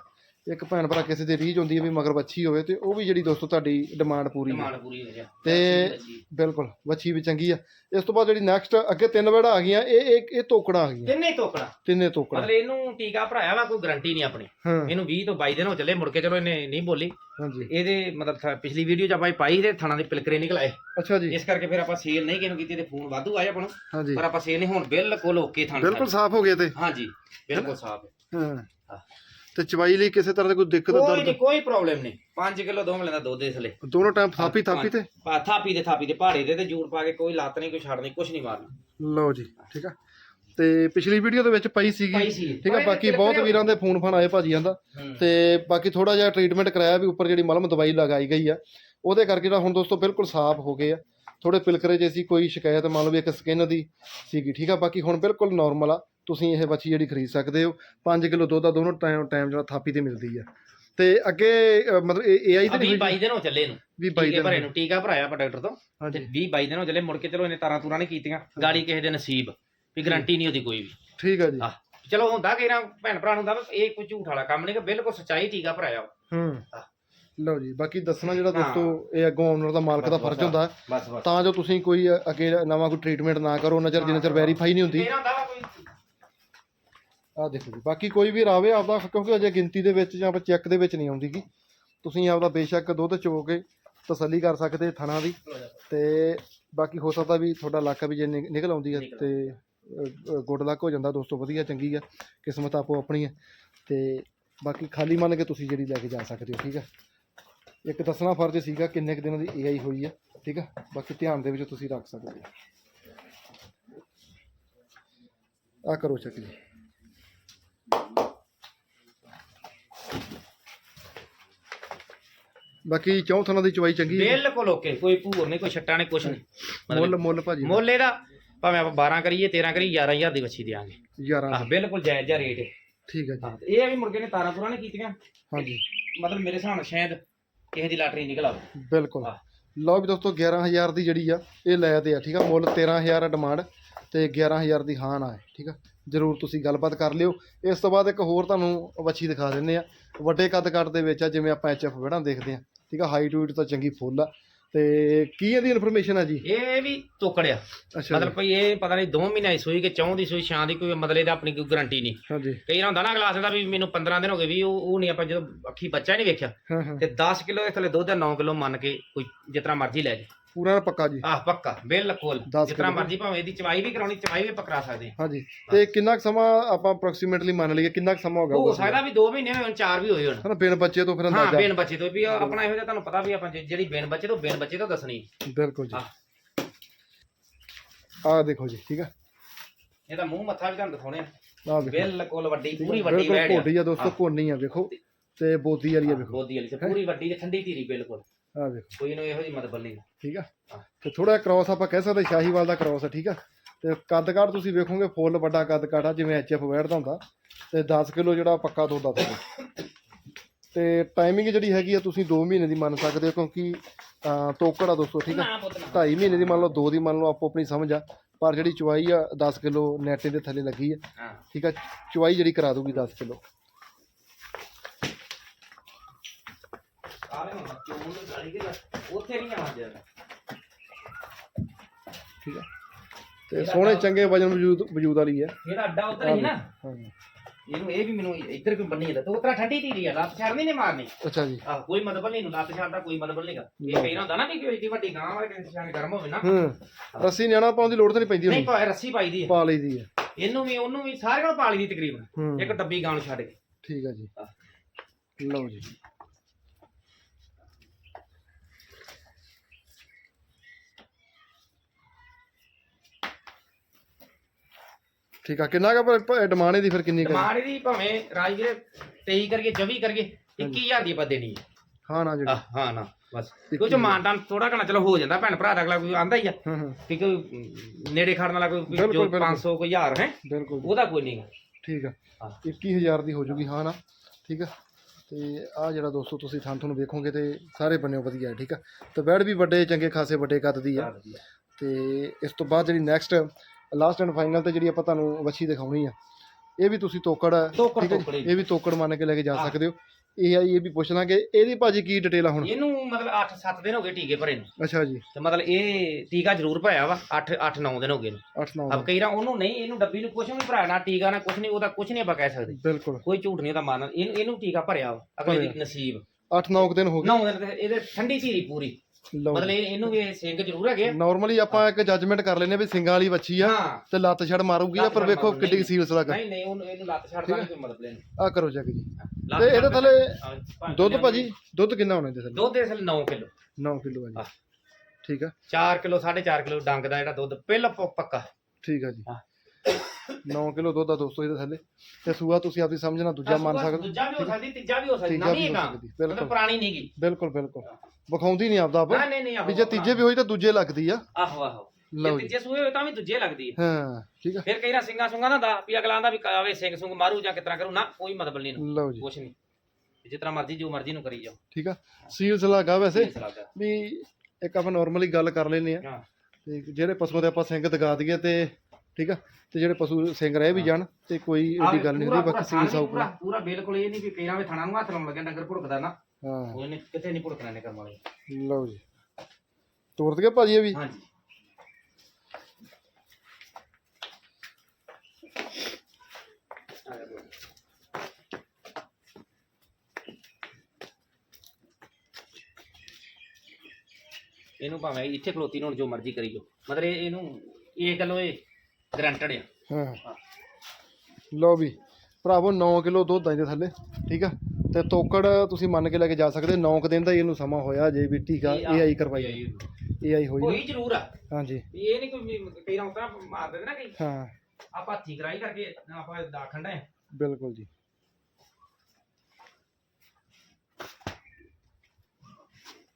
ਇੱਕ ਭੈਣ ਭਰਾ ਕਿਸੇ ਦੀ ਰੀਝ ਹੁੰਦੀ ਹੈ ਵੀ ਮਗਰ ਬੱਚੀ ਹੋਵੇ ਤੇ ਉਹ ਵੀ ਜਿਹੜੀ ਦੋਸਤੋ ਤੁਹਾਡੀ ਡਿਮਾਂਡ ਪੂਰੀ ਹੈ। ਡਿਮਾਂਡ ਪੂਰੀ ਹੋ ਜਾ। ਤੇ ਬਿਲਕੁਲ ਬੱਚੀ ਵੀ ਚੰਗੀ ਆ। ਇਸ ਤੋਂ ਬਾਅਦ ਜਿਹੜੀ ਨੈਕਸਟ ਅੱਗੇ ਤਿੰਨ ਵੜਾ ਆ ਗਈਆਂ ਇਹ ਇਹ ਇਹ ਤੋਕੜਾ ਆ ਗਈਆਂ। ਤਿੰਨੇ ਤੋਕੜਾ। ਤਿੰਨੇ ਤੋਕੜਾ। ਮਤਲਬ ਇਹਨੂੰ ਟੀਕਾ ਭਰਾਇਆ ਵਾ ਕੋਈ ਗਾਰੰਟੀ ਨਹੀਂ ਆਪਣੀ। ਹਾਂ। ਇਹਨੂੰ 20 ਤੋਂ 22 ਦਿਨ ਹੋ ਚੱਲੇ ਮੁੜ ਕੇ ਚਲੋ ਇਹਨੇ ਨਹੀਂ ਬੋਲੀ। ਹਾਂਜੀ। ਇਹਦੇ ਮਤਲਬ ਥ- ਪਿਛਲੀ ਵੀਡੀਓ ਚ ਆਪਾਂ ਇਹ ਪਾਈ ਤੇ ਥਣਾ ਦੇ ਪਿਲਕਰੇ ਨਿਕਲ ਆਏ। ਅੱਛਾ ਜੀ। ਇਸ ਕਰਕੇ ਫਿਰ ਆਪਾਂ ਸੇਲ ਨਹੀਂ ਕਿਹਨੂੰ ਕੀਤੀ ਤੇ ਫੋਨ ਵਾਧੂ ਆਇਆ ਆਪਾਂ ਨੂੰ। ਹਾਂਜੀ। ਪਰ ਆਪਾਂ ਸੇਲ ਨਹੀਂ ਹੁਣ ਬਿਲਕੁਲ ਓਕੇ ਥਣ ਬਿਲਕੁਲ ਸਾਫ਼ ਹੋ ਗਏ ਤੇ। ਹਾਂਜੀ ਬਿਲਕੁਲ ਸਾਫ਼ ਹੈ। ਹਾਂ। ਹਾਂ। ਤੇ ਚਵਾਈ ਲਈ ਕਿਸੇ ਤਰ੍ਹਾਂ ਦੀ ਕੋਈ ਦਿੱਕਤ ਕੋਈ ਦਰਦ? ਨਹੀਂ ਕੋਈ ਪ੍ਰੋਬਲਮ ਨਹੀਂ। 5 ਕਿਲੋ ਦੋ ਮਿਲਦਾ ਦੁੱਧ ਦੇ ਥਲੇ ਦੋਨੋਂ ਟਾਈਮ ਥਾਪੀ ਥਾਪੀ ਤੇ? ਪਾ ਥਾਪੀ ਦੇ ਥਾਪੀ ਦੇ ਪਹਾੜੇ ਦੇ ਤੇ ਜੂੜ ਪਾ ਕੇ ਕੋਈ ਲੱਤ ਨਹੀਂ ਕੋਈ ਛੱਡ ਨਹੀਂ ਕੁਝ ਨਹੀਂ ਮਾਰਨਾ। ਲਓ ਜੀ ਠੀਕ ਆ। ਤੇ ਪਿਛਲੀ ਵੀਡੀਓ ਦੇ ਵਿੱਚ ਪਈ ਸੀਗੀ। ਸੀ। ਠੀਕ ਆ ਬਾਕੀ ਬਹੁਤ ਵੀਰਾਂ ਦੇ ਫੋਨ ਫਾਨ ਆਏ ਭਾਜੀਆਂ ਦਾ ਹੂੰ। ਤੇ ਬਾਕੀ ਥੋੜਾ ਜਿਹਾ ਟ੍ਰੀਟਮੈਂਟ ਕਰਾਇਆ ਵੀ ਉੱਪਰ ਜਿਹੜੀ ਮਲਮ ਦਵਾਈ ਲਗਾਈ ਗਈ ਆ। ਉਹਦੇ ਕਰਕੇ ਜਿਹੜਾ ਹੁਣ ਦੋਸਤੋ ਬਿਲਕੁਲ ਸਾਫ਼ ਹੋ ਗਏ ਆ। ਥੋੜੇ ਪਿਲਕਰੇ ਜੇ ਸੀ ਕੋਈ ਸ਼ਿਕਾਇਤ ਮੰਨ ਲਓ ਵੀ ਇੱਕ ਸਕਿਨ ਦੀ ਸੀਗੀ। ਠੀਕ ਆ ਬਾਕੀ ਹੁਣ ਬਿਲਕੁਲ ਨਾਰਮਲ ਆ। ਤੁਸੀਂ ਇਹ ਬੱਚੀ ਜਿਹੜੀ ਖਰੀਦ ਸਕਦੇ ਹੋ 5 ਕਿਲੋ ਦੁੱਧ ਆ ਦੋਨੋਂ ਟਾਈਮ ਟਾਈਮ ਜਿਹੜਾ ਥਾਪੀ ਤੇ ਮਿਲਦੀ ਆ। ਤੇ ਅੱਗੇ ਅ, ਮਤਲਬ ਏਆਈ ਤੇ ਅਭੀ ਨਹੀਂ 22 ਦਿਨ ਹੋ ਚੱਲੇ ਵੀ ਬਾਈ ਟੀਕੇ ਭਰੇ ਦਿਨ ਨੂੰ ਟੀਕਾ ਭਰਾਇਆ ਆਪਾਂ ਡਾਕਟਰ ਤੋਂ। ਤੇ ਹਾਂਜੀ 20 22 ਦਿਨ ਹੋ ਚੱਲੇ ਮੁੜ ਕੇ ਚਲੋ ਇਹਨੇ ਤਾਰਾਂ ਤੂਰਾਂ ਨਹੀਂ ਕੀਤੀਆਂ ਗਾੜੀ ਕਿਸੇ ਦੇ ਨਸੀਬ ਵੀ ਗਾਰੰਟੀ ਨਹੀਂ ਉਹਦੀ ਕੋਈ ਵੀ। ਠੀਕ ਆ ਜੀ। ਹਾਂ ਚਲੋ ਹੁੰਦਾ ਕਿ ਨਾ ਭੈਣ ਭਰਾ ਨੂੰ ਹੁੰਦਾ ਵੀ ਇਹ ਕੋਈ ਝੂਠ ਵਾਲਾ ਕੰਮ ਨਹੀਂ ਕਿ ਬਿਲਕੁਲ ਸੱਚਾਈ ਟੀਕਾ ਭਰਾਇਆ ਵਾ। ਹੂੰ। ਹਾਂ। ਲਓ ਜੀ ਬਾਕੀ ਦੱਸਣਾ ਜਿਹੜਾ ਹਾਂ। ਦੋਸਤੋ ਇਹ ਅੱਗੋਂ ਓਨਰ ਦਾ ਮਾਲਕ ਦਾ ਬਸ, ਫਰਜ਼ ਬਸ। ਹੁੰਦਾ ਬਸ ਬਸ। ਤਾਂ ਜੋ ਤੁਸੀਂ ਕੋਈ ਅੱਗੇ ਨਵਾਂ ਕੋਈ ਟ੍ਰੀਟਮੈਂਟ ਨਾ ਕਰੋ ਨਜ਼ਰ ਜਿੰਨਾ ਚਿਰ ਵੈਰੀਫਾਈ ਨਹੀਂ ਹੁੰਦੀ। ਮੇਰਾ ਹੁੰਦਾ ਵਾ ਕੋਈ ਆਹ ਦੇਖੋ ਜੀ, ਬਾਕੀ ਕੋਈ ਵੀ ਰਾਵੇ ਆਪਦਾ, ਕਿਉਂਕਿ ਅਜੇ ਗਿਣਤੀ ਦੇ ਵਿੱਚ ਜਾਂ ਚੈੱਕ ਦੇ ਵਿੱਚ ਨਹੀਂ ਆਉਂਦੀ ਗੀ। ਤੁਸੀਂ ਆਪਦਾ ਬੇਸ਼ੱਕ ਦੁੱਧ ਚੋ ਕੇ ਤਸੱਲੀ ਕਰ ਸਕਦੇ ਥਣਾ ਦੀ। ਤੇ ਬਾਕੀ ਹੋ ਸਕਦਾ ਵੀ ਤੁਹਾਡਾ ਲੱਕ ਵੀ ਜੇ ਨਿ- ਨਿਕਲ ਆਉਂਦੀ ਹੈ ਨਿਕਲ। ਤੇ ਗੁੱਡ ਲੱਕ ਹੋ ਜਾਂਦਾ, ਦੋਸਤੋ ਵਧੀਆ, ਚੰਗੀ ਆ, ਕਿਸਮਤ ਆਪੋ ਆਪਣੀ ਹੈ ਤੇ ਬਾਕੀ ਖਾਲੀ ਮੰਨ ਕੇ ਤੁਸੀਂ ਜਿਹੜੀ ਲੈ ਕੇ ਜਾ ਸਕਦੇ ਹੋ, ਠੀਕ ਹੈ ਇੱਕ ਦੱਸਣਾ ਫਰਜ਼ ਸੀਗਾ ਕਿੰਨੇ ਕੁ ਦਿਨਾਂ ਦੀ ਏਆਈ ਹੋਈ ਆ, ਠੀਕ ਆ। ਬਾਕੀ ਧਿਆਨ ਦੇ ਵਿੱਚ ਤੁਸੀਂ ਰੱਖ ਸਕਦੇ ਹੋ। ਆ ਕਰੋ ਚੱਕ ਜੀ। ਬਾਕੀ ਚੌਥਾਂ ਦੀ ਚਵਾਈ ਚੰਗੀ ਹੈ। ਬਿਲਕੁਲ ਓਕੇ ਕੋਈ ਭੂਰ ਨਹੀਂ ਕੋਈ ਛੱਟਾ ਨਹੀਂ ਕੁਛ ਨਹੀਂ। ਮੁੱਲ ਮੁੱਲ ਭਾਜੀ ਮੁੱਲ ਇਹਦਾ ਭਾਵੇਂ ਆਪਾਂ 12 ਕਰੀਏ 13 ਕਰੀਏ 11000 ਦੀ ਵੱਛੀ ਦੇਾਂਗੇ 11 ਆਹ ਬਿਲਕੁਲ ਜਾਇਜ਼ ਜਿਹਾ ਰੇਟ ਹੈ ਠੀਕ ਹੈ ਜੀ। ਹਾਂ, ਤੇ ਇਹ ਆ ਵੀ ਮੁਰਗੇ ਨੇ ਤਾਰਾਂ ਤੁਰਾਂ ਕੀਤੀਆਂ। ਹਾਂਜੀ। ਮਤਲਬ ਮੇਰੇ ਹਿਸਾਬ ਨਾਲ ਸ਼ਾਇਦ ਕਿਸੇ ਦੀ ਲਾਟਰੀ ਨਿਕਲ ਆਵੇ। ਬਿਲਕੁਲ। ਹਾਂ। ਲਓ ਵੀ ਦੋਸਤੋ 11000 ਦੀ ਜਿਹੜੀ ਆ ਇਹ ਲੈ ਤੇ ਆ ਠੀਕ ਆ? ਮੁੱਲ 13000 ਆ ਡਿਮਾਂਡ ਤੇ 11000 ਦੀ ਹਾਂ ਨਾ ਹੈ ਠੀਕ ਆ? ਜਰੂਰ ਤੁਸੀਂ ਗੱਲਬਾਤ ਕਰ ਲਿਓ। ਇਸ ਤੋਂ ਬਾਅਦ ਇੱਕ ਹੋਰ ਤੁਹਾਨੂੰ ਵੱਛੀ ਦਿਖਾ ਦਿੰਨੇ ਆ। ਵੱਡੇ ਕੱਦ ਕੱਟ ਦੇ ਵਿੱਚ ਆ ਜਿਵੇਂ ਆਪਾਂ ਐਚਐਫ ਵੜਾਂ ਦੇਖਦੇ ਆ। ਠੀਕ ਆ ਹਾਈਟ ਹੂਟ ਤਾਂ ਚੰਗੀ ਫੁੱਲ ਆ। ਤੇ ਕੀ ਇਹਦੀ ਇਨਫੋਰਮੇਸ਼ਨ ਆ ਜੀ? ਇਹ ਵੀ ਤੋਕੜਿਆ। ਮਤਲਬ ਭਈ ਇਹ ਪਤਾ ਨਹੀਂ 2 ਮਹੀਨੇ ਦੀ ਸੂਈ ਕਿ 4 ਦੀ ਸੂਈ ਛਾਂ ਦੀ ਕੋਈ ਮਤਲਬ ਇਹਦਾ ਆਪਣੀ ਕੋਈ ਗਾਰੰਟੀ ਨਹੀਂ। ਹਾਂਜੀ। ਕਈ ਵਾਰ ਹੁੰਦਾ ਨਾ ਕਲਾਸ ਦਾ ਵੀ ਮੈਨੂੰ 15 ਦਿਨ ਹੋ ਗਏ ਵੀ ਉਹ ਉਹ ਨਹੀਂ ਆਪਾਂ ਜਦੋਂ ਅੱਖੀ ਬੱਚਾ ਨਹੀਂ ਵੇਖਿਆ। ਤੇ 10 ਕਿਲੋ ਦੇ ਥੱਲੇ ਦੁੱਧ ਦਾ 9 ਕਿਲੋ ਮੰਨ ਕੇ ਕੋਈ ਜਿਤਨਾ ਮਰਜ਼ੀ ਲੈ ਜੇ ਪੂਰਾ ਪੱਕਾ ਜੀ। ਆਹ ਪੱਕਾ ਬਿਲਕੁਲ। 10 ਜਿਤਨਾ ਕਿਲੋ। ਮਰਜ਼ੀ ਭਾਵੇਂ ਇਹਦੀ ਚਵਾਈ ਵੀ ਕਰਾਉਣੀ ਚਵਾਈ ਵੀ ਪਕਰਾ ਸਕਦੇ ਹਾਂ। ਹਾਂਜੀ। ਤੇ ਕਿੰਨਾ ਕੁ ਸਮਾਂ ਆਪਾਂ ਅਪਰੋਕਸੀਮੇਟਲੀ ਮੰਨ ਲਈਏ ਕਿੰਨਾ ਕੁ ਸਮਾਂ ਹੋ ਗਿਆ ਹੋ ਹੋਊਗਾ ਸਕਦਾ ਵੀ 2 ਮਹੀਨੇ ਹੋਣ 4 ਵੀ ਹੋਏ ਹੋਣ। ਹਨਾ ਬਿਨ ਬੱਚੇ ਤੋਂ ਫਿਰ ਹਾਂ ਅੰਦਾਜ਼ਾ। ਬੇਨ ਬੱਚੇ ਤੋਂ। ਵੀ ਆਪਣਾ ਇਹੋ ਜਿਹਾ ਤੁਹਾਨੂੰ ਪਤਾ ਵੀ ਆਪਾਂ ਜੇ- ਜਿਹੜੀ ਬੇਨ ਬੱਚੇ ਤੋਂ ਬੇਨ ਬੱਚੇ ਤੋਂ ਦੱਸਣੀ। ਬਿਲਕੁਲ ਜੀ। ਹਾਂ। ਆਹ ਦੇਖੋ ਜੀ ਠੀਕ ਆ? ਇਹਦਾ ਮੂੰਹ ਮੱਥਾ ਵੀ ਤੁਹਾਨੂੰ ਦਿਖਾਉਣੇ ਆ। ਬਿਲਕੁਲ ਵੱਡੀ ਪੂਰੀ ਵੱਡੀ ਬਿਲਕੁਲ ਵੈੜ ਆ। ਦੋਸਤੋ ਕੋਨੀ ਆ ਵੇਖੋ। ਤੇ ਬੋਦੀ ਵਾਲੀ ਆ ਵੇਖੋ। ਬੋਦੀ ਵਾਲੀ ਤੇ ਪੂਰੀ ਵੱਡੀ ਤੇ ਠੰਡੀ ਧੀਰੀ ਬਿਲਕੁਲ। ਆ ਵੇਖੋ ਕੋਈ ਇਹਨੂੰ ਇਹੋ ਜਿਹੀ ਮਤਲਬ ਨਹੀਂ ਠੀਕ ਆ। ਤੇ ਥੋੜਾ ਕ੍ਰਾਸ ਆਪਾਂ ਕਹਿ ਸਕਦੇ ਸ਼ਾਹੀਵਾਲ ਦਾ ਕ੍ਰਾਸ ਆ ਠੀਕ ਆ? ਤੇ ਕੱਦ ਕਾਠ ਤੁਸੀਂ ਵੇਖੋਗੇ ਫੁੱਲ ਵੱਡਾ ਕੱਦ ਕਾਠ ਆ ਜਿਵੇਂ ਐਚਐਫ ਵੈੜਦਾ ਹੁੰਦਾ। ਤੇ 10 ਕਿਲੋ ਜਿਹੜਾ ਪੱਕਾ ਦੁੱਧ ਆ ਤੁਹਾਨੂੰ ਤੇ ਟਾਈਮਿੰਗ ਜਿਹੜੀ ਹੈਗੀ ਆ ਤੁਸੀਂ 2 ਮਹੀਨੇ ਦੀ ਮੰਨ ਸਕਦੇ ਹੋ ਕਿਉਂਕਿ ਤੋਕੜ ਆ ਦੋਸਤੋ ਠੀਕ ਆ? ਨਾ ਪੁੱਤ ਨਾ। 2.5 ਮਹੀਨੇ ਦੀ ਮੰਨ ਲਓ 2 ਦੀ ਮੰਨ ਲਓ ਆਪੋ ਆਪਣੀ ਸਮਝ ਆ। ਪਰ ਜਿਹੜੀ ਚੁਆਈ ਆ 10 ਕਿਲੋ ਨੈਟੇ ਦੇ ਥੱਲੇ ਲੱਗੀ ਆ। ਠੀਕ ਆ? ਚੁਆਈ ਜਿਹੜੀ ਕਰਾ ਦੂਗੀ 10 ਕਿਲੋ। ਆਲੇ ਹੁਣ ਚੋਣ ਨੂੰ ਗਾਲੀ ਕੇ ਉੱਥੇ ਨਹੀਂ ਆਵਾਂ ਜਰਾ ਠੀਕ ਆ। ਤੇ ਸੋਹਣੇ ਚੰਗੇ ਵਜਨ ਵਜੂਦ ਵਜੂਦ ਵਾਲੀ ਆ। ਇਹਦਾ ਅੱਡਾ ਉੱਧਰ ਹੀ ਨਾ ਹਾਂ ਇਹਨੂੰ ਇਹ ਵੀ ਮੈਨੂੰ ਇੱਧਰ ਕੋਈ ਬੰਨੀ ਜਾਂਦਾ ਤੇ ਉਤਰਾ ਠੰਡੀ ਧੀਰੀ ਆ ਲੱਤ ਛੱਡਣੀ ਨਹੀਂ ਮਾਰਨੀ। ਅੱਛਾ ਜੀ। ਆਹ ਕੋਈ ਮਤਲਬ ਨਹੀਂ ਨੂੰ ਲੱਤ ਛੱਡਦਾ ਕੋਈ ਮਤਲਬ ਨਹੀਂਗਾ ਇਹ ਕਹਿਣਾ ਹੁੰਦਾ ਨਾ ਵੀ ਕੋਈ ਏਡੀ ਵੱਡੀ ਗਾਂ ਵਾਲੇ ਕਿਸੇ ਛਾਣ ਗਰਮ ਹੋਵੇ ਨਾ। ਹੂੰ ਰੱਸੀ ਨਿਆਣਾ ਪਾਉਣ ਦੀ ਲੋੜ ਤਾਂ ਨਹੀਂ ਪੈਂਦੀ ਨਹੀਂ ਪਾ ਰੱਸੀ ਪਾਈ ਦੀ ਹੈ ਪਾ ਲਈ ਦੀ ਹੈ ਇਹਨੂੰ ਵੀ ਉਹਨੂੰ ਵੀ ਸਾਰੇ ਕੋਲ ਪਾਲੀ ਦੀ ਤਕਰੀਬਨ। ਇੱਕ ਡੱਬੀ ਗਾਂ ਨੂੰ ਛੱਡ ਕੇ। ਠੀਕ ਆ ਜੀ। ਲਓ ਜੀ। ਠੀਕ ਆ ਕਿੰਨਾ ਕਾ ਪਰ ਡਿਮਾਂਡ ਦੀ ਫਿਰ ਕਿੰਨੀ ਕਰ ਮਾੜੇ ਦੀ ਭਾਵੇਂ ਰਾਜਵੀਰ 23 ਕਰਕੇ 24 ਕਰਕੇ 21000 ਦੀ ਆਪਾਂ ਦੇਣੀ ਹੈ ਹਾਂ ਨਾ ਜਿਹੜੀ ਆਹ, ਹਾਂ ਨਾ ਬਸ। ਕੁਝ ਮਾਨਦਾਨ ਥੋੜਾ ਘਣਾ ਚਲੋ ਹੋ ਜਾਂਦਾ ਭੈਣ ਭਰਾ ਦਾ ਅਗਲਾ ਕੋਈ ਆਂਦਾ ਹੀ ਆ। ਕਿ ਕੋਈ ਨੇੜੇ ਖੜਨ ਵਾਲਾ ਕੋਈ ਜੋ ਬਿਲਕੁਲ। 500 ਕੋਈ 1000 ਹੈ? ਬਿਲਕੁਲ। ਜੀ, ਉਹਦਾ ਕੋਈ ਨਹੀਂਗਾ ਠੀਕ ਆ। ਹਾਂ। 21000 ਦੀ ਹੋ ਜੂਗੀ ਹਾਂ ਨਾ। ਠੀਕ ਆ। ਤੇ ਆ ਜਿਹੜਾ ਦੋਸਤੋ ਤੁਸੀਂ ਥਾਂ ਤੁਹਾਨੂੰ ਵੇਖੋਗੇ ਤੇ ਸਾਰੇ ਬੰਨਿਓ ਵਧੀਆ ਠੀਕ ਆ। ਤੇ ਬੈਡ ਵੀ ਵੱਡੇ ਚੰਗੇ ਖਾਸੇ ਵੱਡੇ ਕੱਦ ਦੀ ਆ। ਤੇ ਇਸ ਤੋਂ ਬਾਅਦ ਜਿਹੜੀ ਨੈਕਸਟ ਲਾਸਟ ਐਂਡ ਫਾਈਨਲ ਤੇ ਜਿਹੜੀ ਆਪਾਂ ਤੁਹਾਨੂੰ ਵੱਛੀ ਦਿਖਾਉਣੀ ਆ ਇਹ ਵੀ ਤੁਸੀਂ ਤੋਕੜ ਆ, ਤੋਕੜ ਠੀਕ ਹੈ ਤੋਕੜ? ਹੀ। ਇਹ ਵੀ ਤੋਕੜ ਮੰਨ ਕੇ ਲੈ ਕੇ ਜਾ ਹਾਂ। ਸਕਦੇ ਹੋ। ਇਹ ਆਈ ਇਹ ਵੀ ਪੁੱਛ ਲਾਂਗੇ। ਇਹਦੀ ਭਾਜੀ ਕੀ ਡਿਟੇਲ ਆ ਹੁਣ? ਇਹਨੂੰ ਮਤਲਬ 8-7 ਦਿਨ ਹੋ ਗਏ ਟੀਕੇ ਭਰੇ ਨੂੰ। ਅੱਛਾ ਜੀ। ਤੇ ਮਤਲਬ ਇਹ ਟੀਕਾ ਜ਼ਰੂਰ ਭਰਾਇਆ ਵਾ 8 8-9 ਦਿਨ ਹੋ ਗਏ ਨੇ। 8 9 ਅਬ ਕਈ ਰਾਂ ਉਹਨੂੰ ਨਹੀਂ ਇਹਨੂੰ ਡੱਬੀ ਨੂੰ ਕੁਝ ਨਹੀਂ ਭਰਾਣਾ ਟੀਕਾ ਨਾ ਕੁਝ ਨਹੀਂ ਉਹਦਾ ਕੁਝ ਨਹੀਂ ਆਪਾਂ ਕਹਿ ਸਕਦੇ। ਬਿਲਕੁਲ। ਕੋਈ ਝੂਠ ਨਹੀਂ ਉਹਦਾ ਮਾਰਨ। ਇਹਨੂੰ ਇਹਨੂੰ ਟੀਕਾ ਭਰਿਆ ਵਾ ਅਗਲੇ ਦੀ ਭਰਿਆ। ਨਸੀਬ। 8 9 ਦਿਨ ਹੋ ਨੌ ਦਿਨ ਤੇ ਇਹਦੇ ਠੰਡੀ ਧੀਰੀ ਪੂਰੀ। ਗਏ ਲਓ ਮਤਲਬ ਇਹ- ਇਹਨੂੰ ਵੀ ਸਿੰਘ ਜ਼ਰੂਰ ਹੈਗੇ ਆ। ਨਾਰਮਲੀ ਆਪਾਂ ਇੱਕ ਜੱਜਮੈਂਟ ਕਰ ਲੈਨੇ ਵੀ ਸਿੰਘਾਂ ਵਾਲੀ ਵੱਛੀ ਆ ਹਾਂ। ਤੇ ਲੱਤ ਛੜ ਮਾਰੂਗੀ ਆ ਲੱਤ ਪਰ ਛੜ ਵੇਖੋ। ਕਿੱਡੀ ਸੀਲ ਸਲਾ ਕਰ ਨਹੀਂ ਨਹੀਂ ਉਹਨੂੰ ਇਹਨੂੰ ਲੱਤ ਨਹੀਂ ਕੋਈ ਮਤਲਬ ਨਹੀਂ। ਆ ਕਰੋ ਚੈੱਕ ਜੀ। ਤੇ ਇਹਦੇ ਛੱਡ- ਥੱਲੇ ਦੁੱਧ ਭਾਜੀ ਦੁੱਧ ਕਿੰਨਾ ਹੋਣਾ ਇਹਦੇ ਥੱਲੇ? ਦੁੱਧ ਦੇ ਥੱਲੇ 9 ਕਿਲੋ। 9 ਕਿਲੋ ਆ ਠੀਕ ਆ। 4 ਕਿਲੋ 4.5 ਕਿਲੋ ਡੰਗ ਦਾ ਜਿਹੜਾ ਦੁੱਧ ਪਹਿਲਾਂ ਪ- ਪੱਕਾ। ਠੀਕ ਆ ਜੀ। ਹਾਂ। 9 ਕਿਲੋ ਦੁੱਧ ਆ ਦੋਸਤੋ ਇਹਦੇ ਥੱਲੇ। ਤੇ ਸੂਆ ਤੁਸੀਂ ਆਪਦੀ ਸਮਝਣਾ ਦੂਜਾ ਮੰਨ ਸਕਦੇ। ਦੂਜਾ ਵੀ ਹੋ ਸਕਦੀ ਤੀਜਾ ਵੀ ਹੋ ਸਕਦੀ ਤੀਜਾ ਵੀ ਨਵੀਂ ਹੋ ਹੈਗਾ ਸਕਦੀ, ਮਤਲਬ ਬਿਲਕੁਲ। ਪੁਰਾਣੀ ਨਹੀਂ ਗਈ ਬਿਲਕੁਲ ਬਿਲਕੁਲ। ਵਿਖਾਉਂਦੀ ਨਹੀਂ ਆਪਦਾ ਆਪ। ਨਾ ਨਹੀਂ ਨਹੀਂ ਆਹੋ, ਵੀ ਜੇ ਤੀਜੇ ਵੀ ਹੋਈ ਤਾਂ ਦੂਜੇ ਲੱਗਦੀ ਆ। ਆਹੋ ਆਹੋ। ਲਓ ਜੇ। ਜੀ ਤੀਜੇ ਸੂਏ ਹੋਏ ਤਾਂ ਵੀ ਦੂਜੇ ਲੱਗਦੀ ਹੈ ਹਾਂ ਠੀਕ ਆ। ਫਿਰ ਕਈ ਨਾ ਸਿੰਘਾਂ ਸੁੰਗਾ ਨਾ ਦਾ ਵੀ ਅਗਲਾ ਆਂਦਾ ਵੀ ਆਵੇ ਸਿੰਘ ਸੁੰਗ ਮਾਰੂ ਜਾਂ ਕਿਤਨਾ ਕਰੂ ਨਾ ਕੋਈ ਮਤਲਬ ਨਹੀਂ ਇਹਨੂੰ ਲਓ ਜੀ। ਕੁਛ ਨਹੀਂ ਜਿਸ ਤਰ੍ਹਾਂ ਮਰਜ਼ੀ ਜੋ ਮਰਜ਼ੀ ਨੂੰ ਕਰੀ ਜਾਓ। ਠੀਕ ਆ। ਸੀਲ ਸਲਾਗਾ ਵੈਸੇ। ਇਸ। ਵੀ ਇੱਕ ਆਪਾਂ ਨਾਰਮਲੀ ਗੱਲ ਕਰ ਲੈਨੇ ਆ। ਹਾਂ। ਤੇ ਜਿਹੜੇ ਪਸ਼ੂਆਂ ਦੇ ਆਪਾਂ ਸਿੰਘ ਦਿਖਾ ਦਈਏ ਤੇ ਠੀਕ ਆ। ਤੇ ਜਿਹੜੇ ਪਸ਼ੂ ਸਿੰਘ ਰਹਿ ਵੀ ਜਾਣ ਤੇ ਕੋਈ ਏਡੀ ਗੱਲ ਨਹੀਂ ਹੁੰਦੀ ਬਾਕੀ ਸੀਲ ਸਾਊ ਪੂਰਾ ਪੂਰਾ। ਬਿਲਕੁਲ ਇਹ ਨਹੀਂ ਵੀ ਕਈਆਂ ਵੇ ਥਣਾ ਨੂੰ ਹੱਥ ਲਾਉਣ ਲੱਗਿਆ ਡੰਗਰ ਭੁੜਕਦਾ ਨਾ। ਹਾਂ। ਉਹਨੇ ਕਿਤੇ ਨਹੀਂ ਭੁੜਕਣਾ ਨੇ ਕਰਮ ਵਾਲੇ। ਲਓ ਜੀ। ਤੋੜ ਦਈਏ ਭਾਜੀ ਇਹ ਵੀ। ਹਾਂਜੀ। ਇਹਨੂੰ ਭਾਵੇਂ ਇੱਥੇ ਖਲੋਤੀ ਨੂੰ ਜੋ ਮਰਜ਼ੀ ਕਰੀ ਜੋ ਮਤਲਬ ਇਹ- ਇਹਨੂੰ ਇਹ ਗੱਲੋਂ ਇਹ ਗਰੰਟਡ ਆ। ਹਾਂ। ਲਓ ਵੀ ਭਰਾਵੋ 9 ਕਿਲੋ ਦੁੱਧ ਆ ਇਹਦੇ ਥੱਲੇ ਠੀਕ ਆ? ਤੇ ਤੋਕੜ ਤੁਸੀਂ ਮੰਨ ਕੇ ਲੈ ਕੇ ਜਾ ਸਕਦੇ 9 ਕੁ ਦਿਨ ਦਾ ਹੀ ਇਹਨੂੰ ਸਮਾਂ ਹੋਇਆ ਜੇ ਵੀ ਟੀਕਾ ਏਆਈ ਕਰਵਾਈ ਏਆਈ ਹੋਈ ਹੋਈ ਜ਼ਰੂਰ ਆ। ਹਾਂਜੀ। ਇਹ ਨਹੀਂ ਕੋਈ ਵੀ ਕਈ ਰਾਂ ਉਤਰਾ ਮਾਰ ਦਿੰਦੇ ਨਾ ਕਈ। ਹਾਂ। ਆਪਾਂ ਹੱਥੀ ਕਰਾਈ ਕਰਕੇ ਆਪਾਂ ਦਾਖੰਡਾ ਹੈ ਬਿਲਕੁਲ ਜੀ।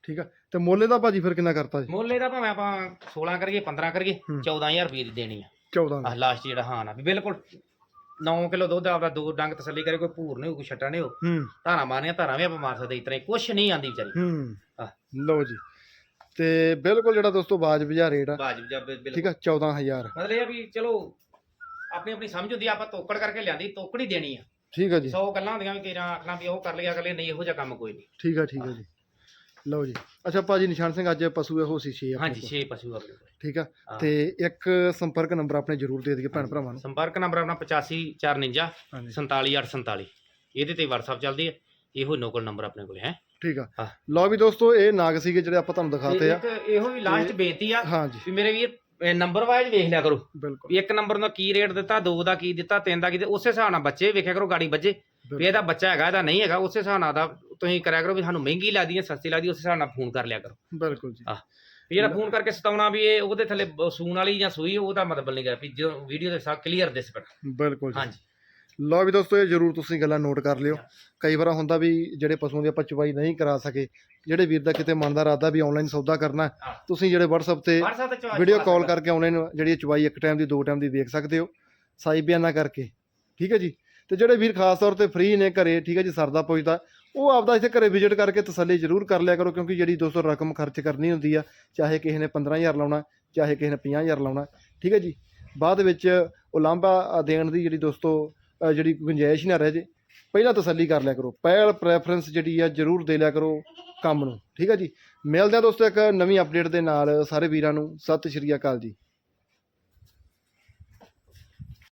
ਠੀਕ ਆ? ਤੇ ਮੁੱਲ ਇਹਦਾ ਭਾਜੀ ਫਿਰ ਕਿੰਨਾ ਕਰਤਾ ਜੀ? ਮੁੱਲ ਇਹਦਾ ਭਾਵੇਂ ਆਪਾਂ 16 ਕਰੀਏ 15 ਕਰੀਏ ਹੂੰ। 14000 ਰੁਪਏ ਦੀ ਦੇਣੀ ਆ। 14 ਆਹ ਲਾਸਟ ਜਿਹੜਾ ਹਾਂ ਨਾ ਵੀ ਬਿਲਕੁਲ 9 ਕਿਲੋ ਦੁੱਧ ਆਪਦਾ ਦੋ ਡੰਗ ਤਸੱਲੀ ਕਰੇ ਕੋਈ ਭੂਰ ਨਹੀਂ ਕੋਈ ਛੱਟਾ ਨਹੀਂ ਹੋ ਹੂੰ। ਧਾਰਾਂ ਮਾਰਨੀਆਂ ਧਾਰਾਂ ਵੀ ਆਪਾਂ ਮਾਰ ਸਕਦੇ ਇਤਨਾ ਕੁਛ ਨਹੀਂ ਆਂਦੀ ਵਿਚਾਰੀ। ਹੂੰ। ਆਹ। ਲਓ ਜੀ। ਤੇ ਬਿਲਕੁਲ ਜਿਹੜਾ ਦੋਸਤੋ ਬਾਜਬ ਜਿਹਾ ਰੇਟ ਆ ਬਾਜ ਜਾਂ ਬਿਲਕੁਲ। ਠੀਕ ਆ 14000 ਮਤਲਬ ਇਹ ਆ ਵੀ ਚਲੋ ਆਪਣੀ ਆਪਣੀ ਸਮਝ ਹੁੰਦੀ ਆ, ਆਪਾਂ ਤੋਕੜ ਕਰਕੇ ਲਿਆਂਦੀ ਤੋਕੜ ਹੀ ਦੇਣੀ ਆ। ਠੀਕ ਆ ਜੀ। 100 ਗੱਲਾਂ ਹੁੰਦੀਆਂ ਵੀ ਕਿਰਾਂ ਆਖਣਾ ਵੀ ਉਹ ਕਰ ਲਿਆ ਅਗਲੇ ਨਹੀਂ ਇਹੋ ਜਿਹਾ ਕੰਮ ਕੋਈ ਨਹੀਂ। ਠੀਕ ਆ ਠੀਕ ਆ ਜੀ। ਲਓ ਜੀ। ਅੱਛਾ ਭਾਜੀ ਨਿਸ਼ਾਨ ਸਿੰਘ ਅੱਜ ਪਸ਼ੂ ਇਹੋ ਸੀ 6 ਹਾਂਜੀ 6 ਪਸ਼ੂ ਆਪਣੇ ਕੋਲ। ਠੀਕ ਆ? ਹਾਂ। ਤੇ ਇੱਕ ਸੰਪਰਕ ਨੰਬਰ ਆਪਣੇ ਜਰੂਰ ਦੇ ਦਈਏ ਭੈਣ ਭਰਾਵਾਂ ਨੂੰ। ਸੰਪਰਕ ਨੰਬਰ ਆਪਣਾ 85449 ਹਾਂਜੀ। 47847 ਇਹਦੇ ਤੇ WhatsApp ਚੱਲਦੀ ਹੈ ਇਹੋ ਨੋਕਲ ਨੰਬਰ ਆਪਣੇ ਕੋਲ ਹੈ। ਠੀਕ ਆ। ਹਾਂ। ਲਓ ਵੀ ਦੋਸਤੋ ਇਹ ਨਾਗ ਸੀਗੇ ਜਿਹੜੇ ਆਪਾਂ ਤੁਹਾਨੂੰ ਦਿਖਾਤੇ ਆ। ਇੱਕ ਇਹੋ ਵੀ ਲਾਸਟ ਬੇਨਤੀ ਆ ਹਾਂਜੀ। ਵੀ ਮੇਰੇ ਵੀਰ ਨੰਬਰ ਵਾਈਜ਼ ਵੇਖ ਲਿਆ ਕਰੋ। ਬਿਲਕੁਲ। ਵੀ ਇੱਕ ਨੰਬਰ ਦਾ ਕੀ ਰੇਟ ਦਿੱਤਾ ਦੋ ਦਾ ਕੀ ਦਿੱਤਾ ਤਿੰਨ ਦਾ ਕੀ ਦਿੱਤਾ ਉਸੇ ਹਿਸਾਬ ਨਾਲ ਬੱਚੇ ਵੇਖਿਆ ਕਰੋ ਗਾੜੀ ਬੱਜੇ ਵੀ ਇਹਦਾ ਬੱਚਾ ਹੈਗਾ ਇਹਦਾ ਨਹੀਂ ਹੈਗਾ ਉਸੇ ਹਿਸਾਬ ਨਾਲ ਦਾ ਤੁਸੀਂ ਕਰਿਆ ਕਰੋ ਵੀ ਸਾਨੂੰ ਮਹਿੰਗੀ ਲੱਗਦੀ ਹੈ ਸਸਤੀ ਲੱਗਦੀ ਉਸੇ ਹਿਸਾਬ ਨਾਲ ਫੋਨ ਕਰ ਲਿਆ ਕਰੋ। ਬਿਲਕੁਲ ਜੀ। ਹਾਂ। ਵੀ ਜਿਹੜਾ ਫੋਨ ਕਰਕੇ ਸਤਾਉਣਾ ਵੀ ਇਹ ਉਹਦੇ ਥੱਲੇ ਸੂਣ ਵਾਲੀ ਜਾਂ ਸੂਈ ਉਹਦਾ ਮਤਲਬ ਨਹੀਂ ਗਾ ਵੀ ਜਦੋਂ ਵੀਡੀਓ ਦੇ ਸਾਹ ਕਲੀਅਰ ਦਿਸ ਪੜ ਬਿਲਕੁਲ ਜੀ। ਹਾਂਜੀ। ਲਓ ਵੀ ਦੋਸਤੋ ਇਹ ਜਰੂਰ ਤੁਸੀਂ ਗੱਲਾਂ ਨੋਟ ਕਰ ਲਿਓ ਕਈ ਵਾਰ ਹੁੰਦਾ ਵੀ ਜਿਹੜੇ ਪਸ਼ੂਆਂ ਦੀ ਆਪਾਂ ਚਵਾਈ ਨਹੀਂ ਕਰਾ ਸਕੇ ਜਿਹੜੇ ਵੀਰ ਦਾ ਕਿਤੇ ਮਨ ਦਾ ਇਰਾਦਾ ਵੀ ਆਨਲਾਈਨ ਸੌਦਾ ਕਰਨਾ ਹੈ। ਤੁਸੀਂ ਜਿਹੜੇ WhatsApp ਤੇ WhatsApp ਤੇ ਚਵਾ- ਵੀਡੀਓ ਚਵਾ ਕਾਲ ਸਕਦਾ। ਕਰਕੇ ਆਨਲਾਈਨ ਜਿਹੜੀ ਚਵਾਈ ਇੱਕ ਟਾਈਮ ਦੀ ਦੋ ਟਾਈਮ ਦੀ ਵੇਖ ਸਕਦੇ ਹੋ ਸਾਈ ਬਿਆਨਾ ਕਰਕੇ ਠੀਕ ਹੈ ਜੀ ਤੇ ਜਿਹੜੇ ਵੀਰ ਖਾਸ ਤੌਰ ਤੇ ਫ੍ਰੀ ਨੇ ਘਰੇ ਠੀਕ ਹੈ ਜੀ ਸਰਦਾ ਪੁੱਜਦਾ ਉਹ ਆਪਦਾ ਇੱਥੇ ਘਰੇ ਵਿਜ਼ਿਟ ਕਰਕੇ ਤਸੱਲੀ ਜ਼ਰੂਰ ਕਰ ਲਿਆ ਕਰੋ ਕਿਉਂਕਿ ਜਿਹੜੀ ਦੋਸਤੋ ਰਕਮ ਖਰਚ ਕਰਨੀ ਹੁੰਦੀ ਆ ਚਾਹੇ ਕਿਸੇ ਨੇ 15000 ਲਾਉਣਾ ਚਾਹੇ ਕਿਸੇ ਨੇ 50000 ਲਾਉਣਾ ਠੀਕ ਹੈ ਜੀ ਬਾਅਦ ਵਿੱਚ ਉਲਾਂਭਾ ਦੇਣ ਦੀ ਜਿਹੜੀ ਦੋਸਤੋ ਜਿਹੜੀ ਗੁੰਜਾਇਸ਼ ਹੀ ਨਾ ਰਹਿ ਜੇ, ਪਹਿਲਾਂ ਤਸੱਲੀ ਕਰ ਲਿਆ ਕਰੋ। ਪਹਿਲ ਪ੍ਰੈਫਰੈਂਸ ਜਿਹੜੀ ਆ, ਜ਼ਰੂਰ ਦੇ ਲਿਆ ਕਰੋ ਕੰਮ ਨੂੰ। ਠੀਕ ਹੈ ਜੀ? ਮਿਲਦੇ ਆ ਦੋਸਤੋ ਇੱਕ ਨਵੀਂ ਅਪਡੇਟ ਦੇ ਨਾਲ ਸਾਰੇ ਵੀਰਾਂ ਨੂੰ। ਸਤਿ ਸ਼੍ਰੀ ਅਕਾਲ ਜੀ।